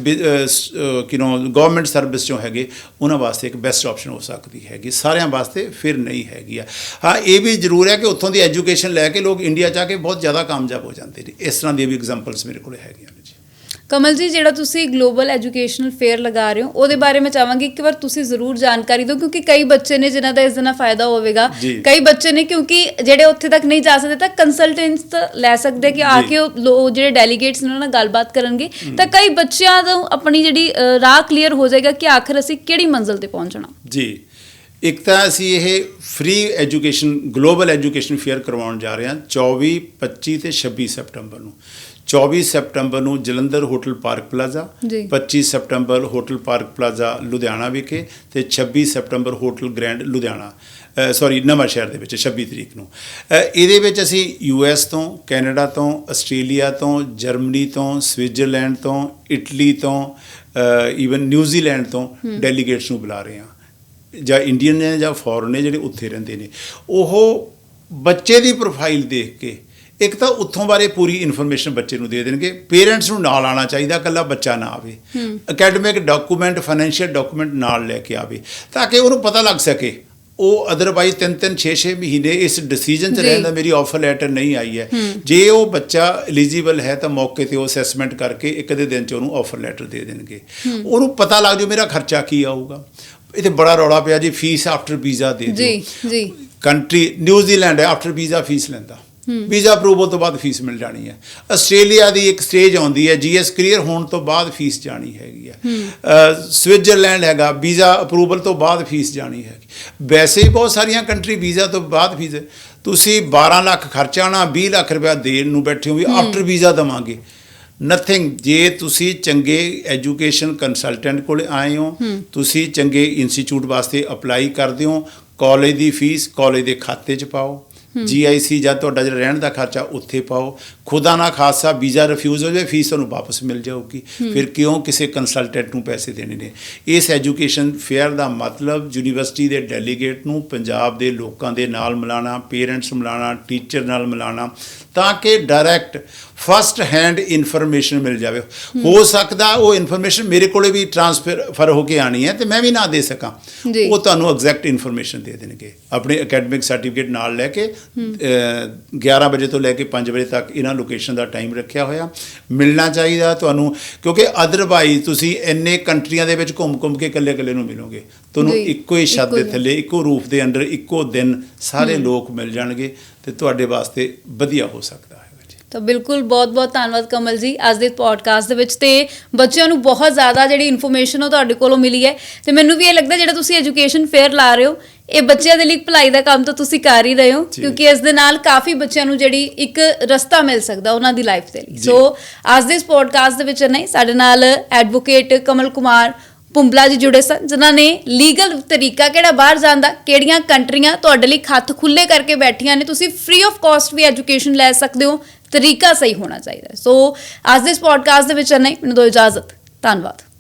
Speaker 1: ਕਿ ਨੋ ਗਵਰਨਮੈਂਟ ਸਰਵਿਸ ਚੋਂ ਹੈਗੇ ਉਹਨਾਂ ਵਾਸਤੇ ਇੱਕ ਬੈਸਟ ਆਪਸ਼ਨ ਹੋ ਸਕਦੀ ਹੈਗੀ ਸਾਰਿਆਂ ਵਾਸਤੇ ਫਿਰ ਨਹੀਂ ਹੈਗੀ ਆ। ਹਾਂ ਇਹ ਵੀ ਜ਼ਰੂਰ ਹੈ ਕਿ ਉੱਥੋਂ ਦੀ ਐਜੂਕੇਸ਼ਨ ਲੈ ਕੇ ਲੋਕ ਇੰਡੀਆ ਜਾ ਕੇ ਬਹੁਤ ਜ਼ਿਆਦਾ ਕਾਮਯਾਬ ਹੋ ਜਾਂਦੇ ਨੇ ਇਸ ਤਰ੍ਹਾਂ ਦੀਆਂ ਵੀ ਐਗਜ਼ਾਮਪਲਸ ਮੇਰੇ ਕੋਲੇ ਹੈਗੀਆਂ ਨੇ ਜੀ।
Speaker 2: ਕਮਲ ਜੀ ਜਿਹੜਾ ਤੁਸੀਂ ਗਲੋਬਲ ਐਜੂਕੇਸ਼ਨਲ ਫੇਅਰ ਲਗਾ ਰਹੇ ਹੋ ਉਹਦੇ ਬਾਰੇ ਮੈਂ ਚਾਹਾਂਗੀ ਇੱਕ ਵਾਰ ਤੁਸੀਂ ਜ਼ਰੂਰ ਜਾਣਕਾਰੀ ਦਿਓ ਕਿਉਂਕਿ ਕਈ ਬੱਚੇ ਨੇ ਜਿਨ੍ਹਾਂ ਦਾ ਇਸ ਦੇ ਨਾਲ ਫਾਇਦਾ ਹੋਵੇਗਾ। ਕਈ ਬੱਚੇ ਨੇ ਕਿਉਂਕਿ ਜਿਹੜੇ ਉੱਥੇ ਤੱਕ ਨਹੀਂ ਜਾ ਸਕਦੇ ਤਾਂ ਕੰਸਲਟੈਂਟਸ ਲੈ ਸਕਦੇ ਕਿ ਆ। ਕੇ ਉਹ ਜਿਹੜੇ ਡੈਲੀਗੇਟਸ ਨੇ ਉਹਨਾਂ ਨਾਲ ਗੱਲਬਾਤ ਕਰਨਗੇ। ਤਾਂ ਕਈ ਬੱਚਿਆਂ ਨੂੰ ਆਪਣੀ ਜਿਹੜੀ ਰਾਹ ਕਲੀਅਰ ਹੋ ਜਾਏਗਾ ਕਿ ਆਖਰ ਅਸੀਂ ਕਿਹੜੀ ਮੰਜ਼ਿਲ ਤੇ ਪਹੁੰਚਣਾ।
Speaker 1: ਜੀ। ਇੱਕ ਤਾਂ ਅਸੀਂ ਇਹ free education global education fair ਕਰਵਾਉਣ ਜਾ ਰਹੇ ਹਾਂ 24 25 ਤੇ 26 ਸਤੰਬਰ ਨੂੰ। 24 ਸਤੰਬਰ ਨੂੰ ਜਲੰਧਰ ਹੋਟਲ ਪਾਰਕ ਪਲਾਜ਼ਾ
Speaker 2: ਜੀ।
Speaker 1: 25 ਸਤੰਬਰ ਹੋਟਲ ਪਾਰਕ ਪਲਾਜ਼ਾ ਲੁਧਿਆਣਾ ਵਿਖੇ ਤੇ 26 ਸਤੰਬਰ hotel Grand Ludhiana sorry Nawanshahr ਦੇ ਵਿੱਚ 26 ਤਰੀਕ ਨੂੰ ਇਹਦੇ ਵਿੱਚ ਅਸੀਂ ਯੂਐਸ ਤੋਂ ਕੈਨੇਡਾ ਤੋਂ ਆਸਟ੍ਰੇਲੀਆ ਤੋਂ ਜਰਮਨੀ ਤੋਂ ਸਵਿਟਜ਼ਰਲੈਂਡ ਤੋਂ ਇਟਲੀ ਤੋਂ ਈਵਨ ਨਿਊਜ਼ੀਲੈਂਡ ਤੋਂ ਡੈਲੀਗੇਟਸ ਨੂੰ ਬੁਲਾ ਰਹੇ ਹਾਂ ਜਾਂ ਇੰਡੀਅਨ ਨੇ ਜਾਂ ਫੋਰਨ ਨੇ ਜਿਹੜੇ ਉੱਥੇ ਰਹਿੰਦੇ ਨੇ ਉਹ ਬੱਚੇ ਦੀ ਪ੍ਰੋਫਾਈਲ ਦੇਖ ਕੇ ਇੱਕ ਤਾਂ ਉੱਥੋਂ ਬਾਰੇ ਪੂਰੀ ਇਨਫੋਰਮੇਸ਼ਨ ਬੱਚੇ ਨੂੰ ਦੇ ਦੇਣਗੇ। ਪੇਰੈਂਟਸ ਨੂੰ ਨਾਲ ਆਣਾ ਚਾਹੀਦਾ ਇਕੱਲਾ ਬੱਚਾ ਨਾ ਆਵੇ। ਅਕੈਡਮਿਕ ਡਾਕੂਮੈਂਟ ਫਾਈਨੈਂਸ਼ੀਅਲ ਡਾਕੂਮੈਂਟ ਨਾਲ ਲੈ ਕੇ ਆਵੇ ਤਾਂ ਕਿ ਉਹਨੂੰ ਪਤਾ ਲੱਗ ਸਕੇ ਉਹ ਅਦਰਵਾਈਜ਼ ਤਿੰਨ ਤਿੰਨ 6-6 ਮਹੀਨੇ ਇਸ ਡਿਸੀਜਨ 'ਚ। ਰਹਿੰਦਾ ਮੇਰੀ ਆਫਰ ਲੈਟਰ ਨਹੀਂ ਆਈ ਹੈ। ਜੇ ਉਹ ਬੱਚਾ ਐਲੀਜੀਬਲ ਹੈ ਤਾਂ ਮੌਕੇ ਤੇ ਉਹ ਅਸੈਸਮੈਂਟ ਕਰਕੇ ਇੱਕ ਦੇ ਦਿਨ 'ਚ ਉਹਨੂੰ ਆਫਰ ਲੈਟਰ ਦੇ ਦੇਣਗੇ। ਉਹਨੂੰ ਪਤਾ ਲੱਗ ਜਾਊ ਮੇਰਾ ਖਰਚਾ ਕੀ ਆਊਗਾ। ਤੇ ਬੜਾ ਰੌਲਾ ਪਿਆ ਜੀ ਫੀਸ ਆਫਟਰ ਵੀਜ਼ਾ ਦੇ ਦਿਓ।
Speaker 2: ਜੀ। ਜੀ
Speaker 1: ਕੰਟਰੀ ਨਿਊਜ਼ੀਲੈਂਡ ਹੈ ਆਫਟਰ ਵੀਜ਼ਾ ਫੀਸ ਲੈਂਦਾ। ਵੀਜ਼ਾ ਅਪਰੂਵਲ ਤੋਂ ਬਾਅਦ ਫੀਸ ਮਿਲ ਜਾਣੀ ਹੈ। ਆਸਟ੍ਰੇਲੀਆ ਦੀ ਇੱਕ ਸਟੇਜ ਆਉਂਦੀ ਹੈ ਜੀਐਸ ਕਲੀਅਰ ਹੋਣ ਤੋਂ ਬਾਅਦ ਫੀਸ ਜਾਣੀ ਹੈਗੀ ਹੈ। ਸਵਿਟਜ਼ਰਲੈਂਡ ਹੈਗਾ ਵੀਜ਼ਾ ਅਪਰੂਵਲ ਤੋਂ ਬਾਅਦ ਫੀਸ ਜਾਣੀ ਹੈਗੀ। ਵੈਸੇ ਹੀ ਬਹੁਤ ਸਾਰੀਆਂ ਕੰਟਰੀ ਵੀਜ਼ਾ ਤੋਂ ਬਾਅਦ ਫੀਸ ਤੁਸੀਂ 12 ਲੱਖ ਖਰਚਾ ਨਾ 20 ਲੱਖ ਰੁਪਇਆ ਦੇਣ ਨੂੰ ਬੈਠੇ ਹੋ ਵੀ ਆਫਟਰ ਵੀਜ਼ਾ ਦਵਾਂਗੇ। ਨਥਿੰਗ ਜੇ ਤੁਸੀਂ ਚੰਗੇ ਐਜੂਕੇਸ਼ਨ ਕੰਸਲਟੈਂਟ ਕੋਲ ਆਏ ਹੋ ਤੁਸੀਂ ਚੰਗੇ ਇੰਸਟੀਚਿਊਟ ਵਾਸਤੇ ਅਪਲਾਈ ਕਰਦੇ ਹੋ ਕਾਲਜ ਦੀ ਫੀਸ ਕਾਲਜ ਦੇ ਖਾਤੇ 'ਚ ਪਾਓ। ਜੀਆਈਸੀ ਜਾਂ ਤੁਹਾਡਾ ਜਿਹੜਾ ਰਹਿਣ ਦਾ ਖਰਚਾ ਉੱਥੇ ਪਾਓ। ਖੁਦਾ ਨਾ ਖਾਸਾ ਵੀਜ਼ਾ ਰਿਫਿਊਜ਼ ਹੋ ਜਾਵੇ ਫੀਸ ਤੁਹਾਨੂੰ ਵਾਪਸ ਮਿਲ ਜਾਊਗੀ। ਫਿਰ ਕਿਉਂ ਕਿਸੇ ਕੰਸਲਟੈਂਟ ਨੂੰ ਪੈਸੇ ਦੇਣੇ ਨੇ? ਇਸ ਐਜੂਕੇਸ਼ਨ ਫੇਅਰ ਦਾ ਮਤਲਬ ਯੂਨੀਵਰਸਿਟੀ ਦੇ ਡੈਲੀਗੇਟ ਨੂੰ ਪੰਜਾਬ ਦੇ ਲੋਕਾਂ ਦੇ ਨਾਲ ਮਿਲਾਣਾ ਪੇਰੈਂਟਸ ਮਿਲਾਣਾ ਟੀਚਰ ਨਾਲ ਮਿਲਾਣਾ ਤਾਂ ਕਿ ਡਾਇਰੈਕਟ ਫਸਟ ਹੈਂਡ ਇਨਫੋਰਮੇਸ਼ਨ ਮਿਲ ਜਾਵੇ। ਹੋ ਸਕਦਾ ਉਹ ਇਨਫੋਰਮੇਸ਼ਨ ਮੇਰੇ ਕੋਲੇ ਵੀ ਟ੍ਰਾਂਸਫਰ ਹੋ ਕੇ ਆਣੀ ਹੈ ਤੇ ਮੈਂ ਵੀ ਨਾ ਦੇ ਸਕਾਂ। ਉਹ ਤੁਹਾਨੂੰ ਐਗਜ਼ੈਕਟ ਇਨਫੋਰਮੇਸ਼ਨ ਦੇ ਦੇਣਗੇ। ਆਪਣੇ ਅਕੈਡਮਿਕ ਸਰਟੀਫਿਕੇਟ ਨਾਲ ਲੈ ਕੇ ਅਹ, 11 ਵਜੇ ਤੋਂ ਲੈ ਕੇ 5 ਵਜੇ ਤੱਕ ਇਹਨਾਂ ਲੋਕੇਸ਼ਨ ਦਾ ਟਾਈਮ ਰੱਖਿਆ ਹੋਇਆ। ਮਿਲਣਾ ਚਾਹੀਦਾ ਤੁਹਾਨੂੰ ਕਿਉਂਕਿ ਅਦਰਵਾਈਜ਼ ਤੁਸੀਂ ਇੰਨੇ ਕੰਟਰੀਆਂ ਦੇ ਵਿੱਚ ਘੁੰਮ ਘੁੰਮ ਕੇ ਇਕੱਲੇ ਇਕੱਲੇ ਨੂੰ ਮਿਲੋਗੇ। ਤੁਹਾਨੂੰ ਇੱਕੋ ਹੀ ਛੱਤ ਦੇ। ਥੱਲੇ ਇੱਕੋ ਰੂਫ ਦੇ ਅੰਡਰ ਇੱਕੋ ਦਿਨ ਸਾਰੇ ਲੋਕ ਮਿਲ ਜਾਣਗੇ ਤੇ ਤੁਹਾਡੇ ਵਾਸਤੇ ਵਧੀਆ ਹੋ ਸਕਦਾ ਹੈ।
Speaker 2: ਤਾਂ ਬਿਲਕੁਲ ਬਹੁਤ-ਬਹੁਤ ਧੰਨਵਾਦ ਕਮਲ ਜੀ ਅੱਜ ਦੇ ਪੋਡਕਾਸਟ ਦੇ ਵਿੱਚ ਤੇ ਬੱਚਿਆਂ ਨੂੰ ਬਹੁਤ ਜ਼ਿਆਦਾ ਜਿਹੜੀ ਇਨਫੋਰਮੇਸ਼ਨ ਉਹ ਤੁਹਾਡੇ ਕੋਲੋਂ ਮਿਲੀ ਹੈ ਤੇ ਮੈਨੂੰ ਵੀ ਇਹ ਲੱਗਦਾ ਜਿਹੜਾ ਤੁਸੀਂ ਐਜੂਕੇਸ਼ਨ ਫੇਅਰ ਲਾ ਰਹੇ ਹੋ ਇਹ ਬੱਚਿਆਂ ਦੇ ਲਈ ਭਲਾਈ ਦਾ ਕੰਮ ਤਾਂ ਤੁਸੀਂ ਕਰ ਹੀ ਰਹੇ ਹੋ। ਕਿਉਂਕਿ ਇਸ ਦੇ ਨਾਲ ਕਾਫੀ ਬੱਚਿਆਂ ਨੂੰ ਜਿਹੜੀ ਇੱਕ ਰਸਤਾ ਮਿਲ ਸਕਦਾ ਉਹਨਾਂ ਦੀ ਲਾਈਫ ਦੇ ਲਈ। ਸੋ ਅੱਜ ਦੇ ਇਸ ਪੋਡਕਾਸਟ ਦੇ ਵਿੱਚ ਨਹੀਂ ਸਾਡੇ ਨਾਲ ਐਡਵੋਕੇਟ ਕਮਲ ਕੁਮਾਰ ਪੁੰਬਲਾ ਜੀ ਜੁੜੇ ਸਨ ਜਿਨ੍ਹਾਂ ਨੇ ਲੀਗਲ ਤਰੀਕਾ ਕਿਹੜਾ ਬਾਹਰ ਜਾਣ ਦਾ ਕਿਹੜੀਆਂ ਕੰਟਰੀਆਂ ਤੁਹਾਡੇ ਲਈ ਖੱਤ ਖੁੱਲੇ ਕਰਕੇ ਬੈਠੀਆਂ ਨੇ ਤੁਸੀਂ ਫ੍ਰੀ ਆਫ ਕਾਸਟ ਵੀ ਐਜੂਕੇਸ਼ਨ ਲੈ ਸਕਦੇ ਹੋ ਤਰੀਕਾ ਸਹੀ ਹੋਣਾ ਚਾਹੀਦਾ ਸੋ ਅੱਜ ਦੇ ਇਸ ਪੋਡਕਾਸਟ ਦੇ ਵਿੱਚ ਨਹੀਂ ਮੈਨੂੰ ਦੋ ਇਜਾਜ਼ਤ। ਧੰਨਵਾਦ।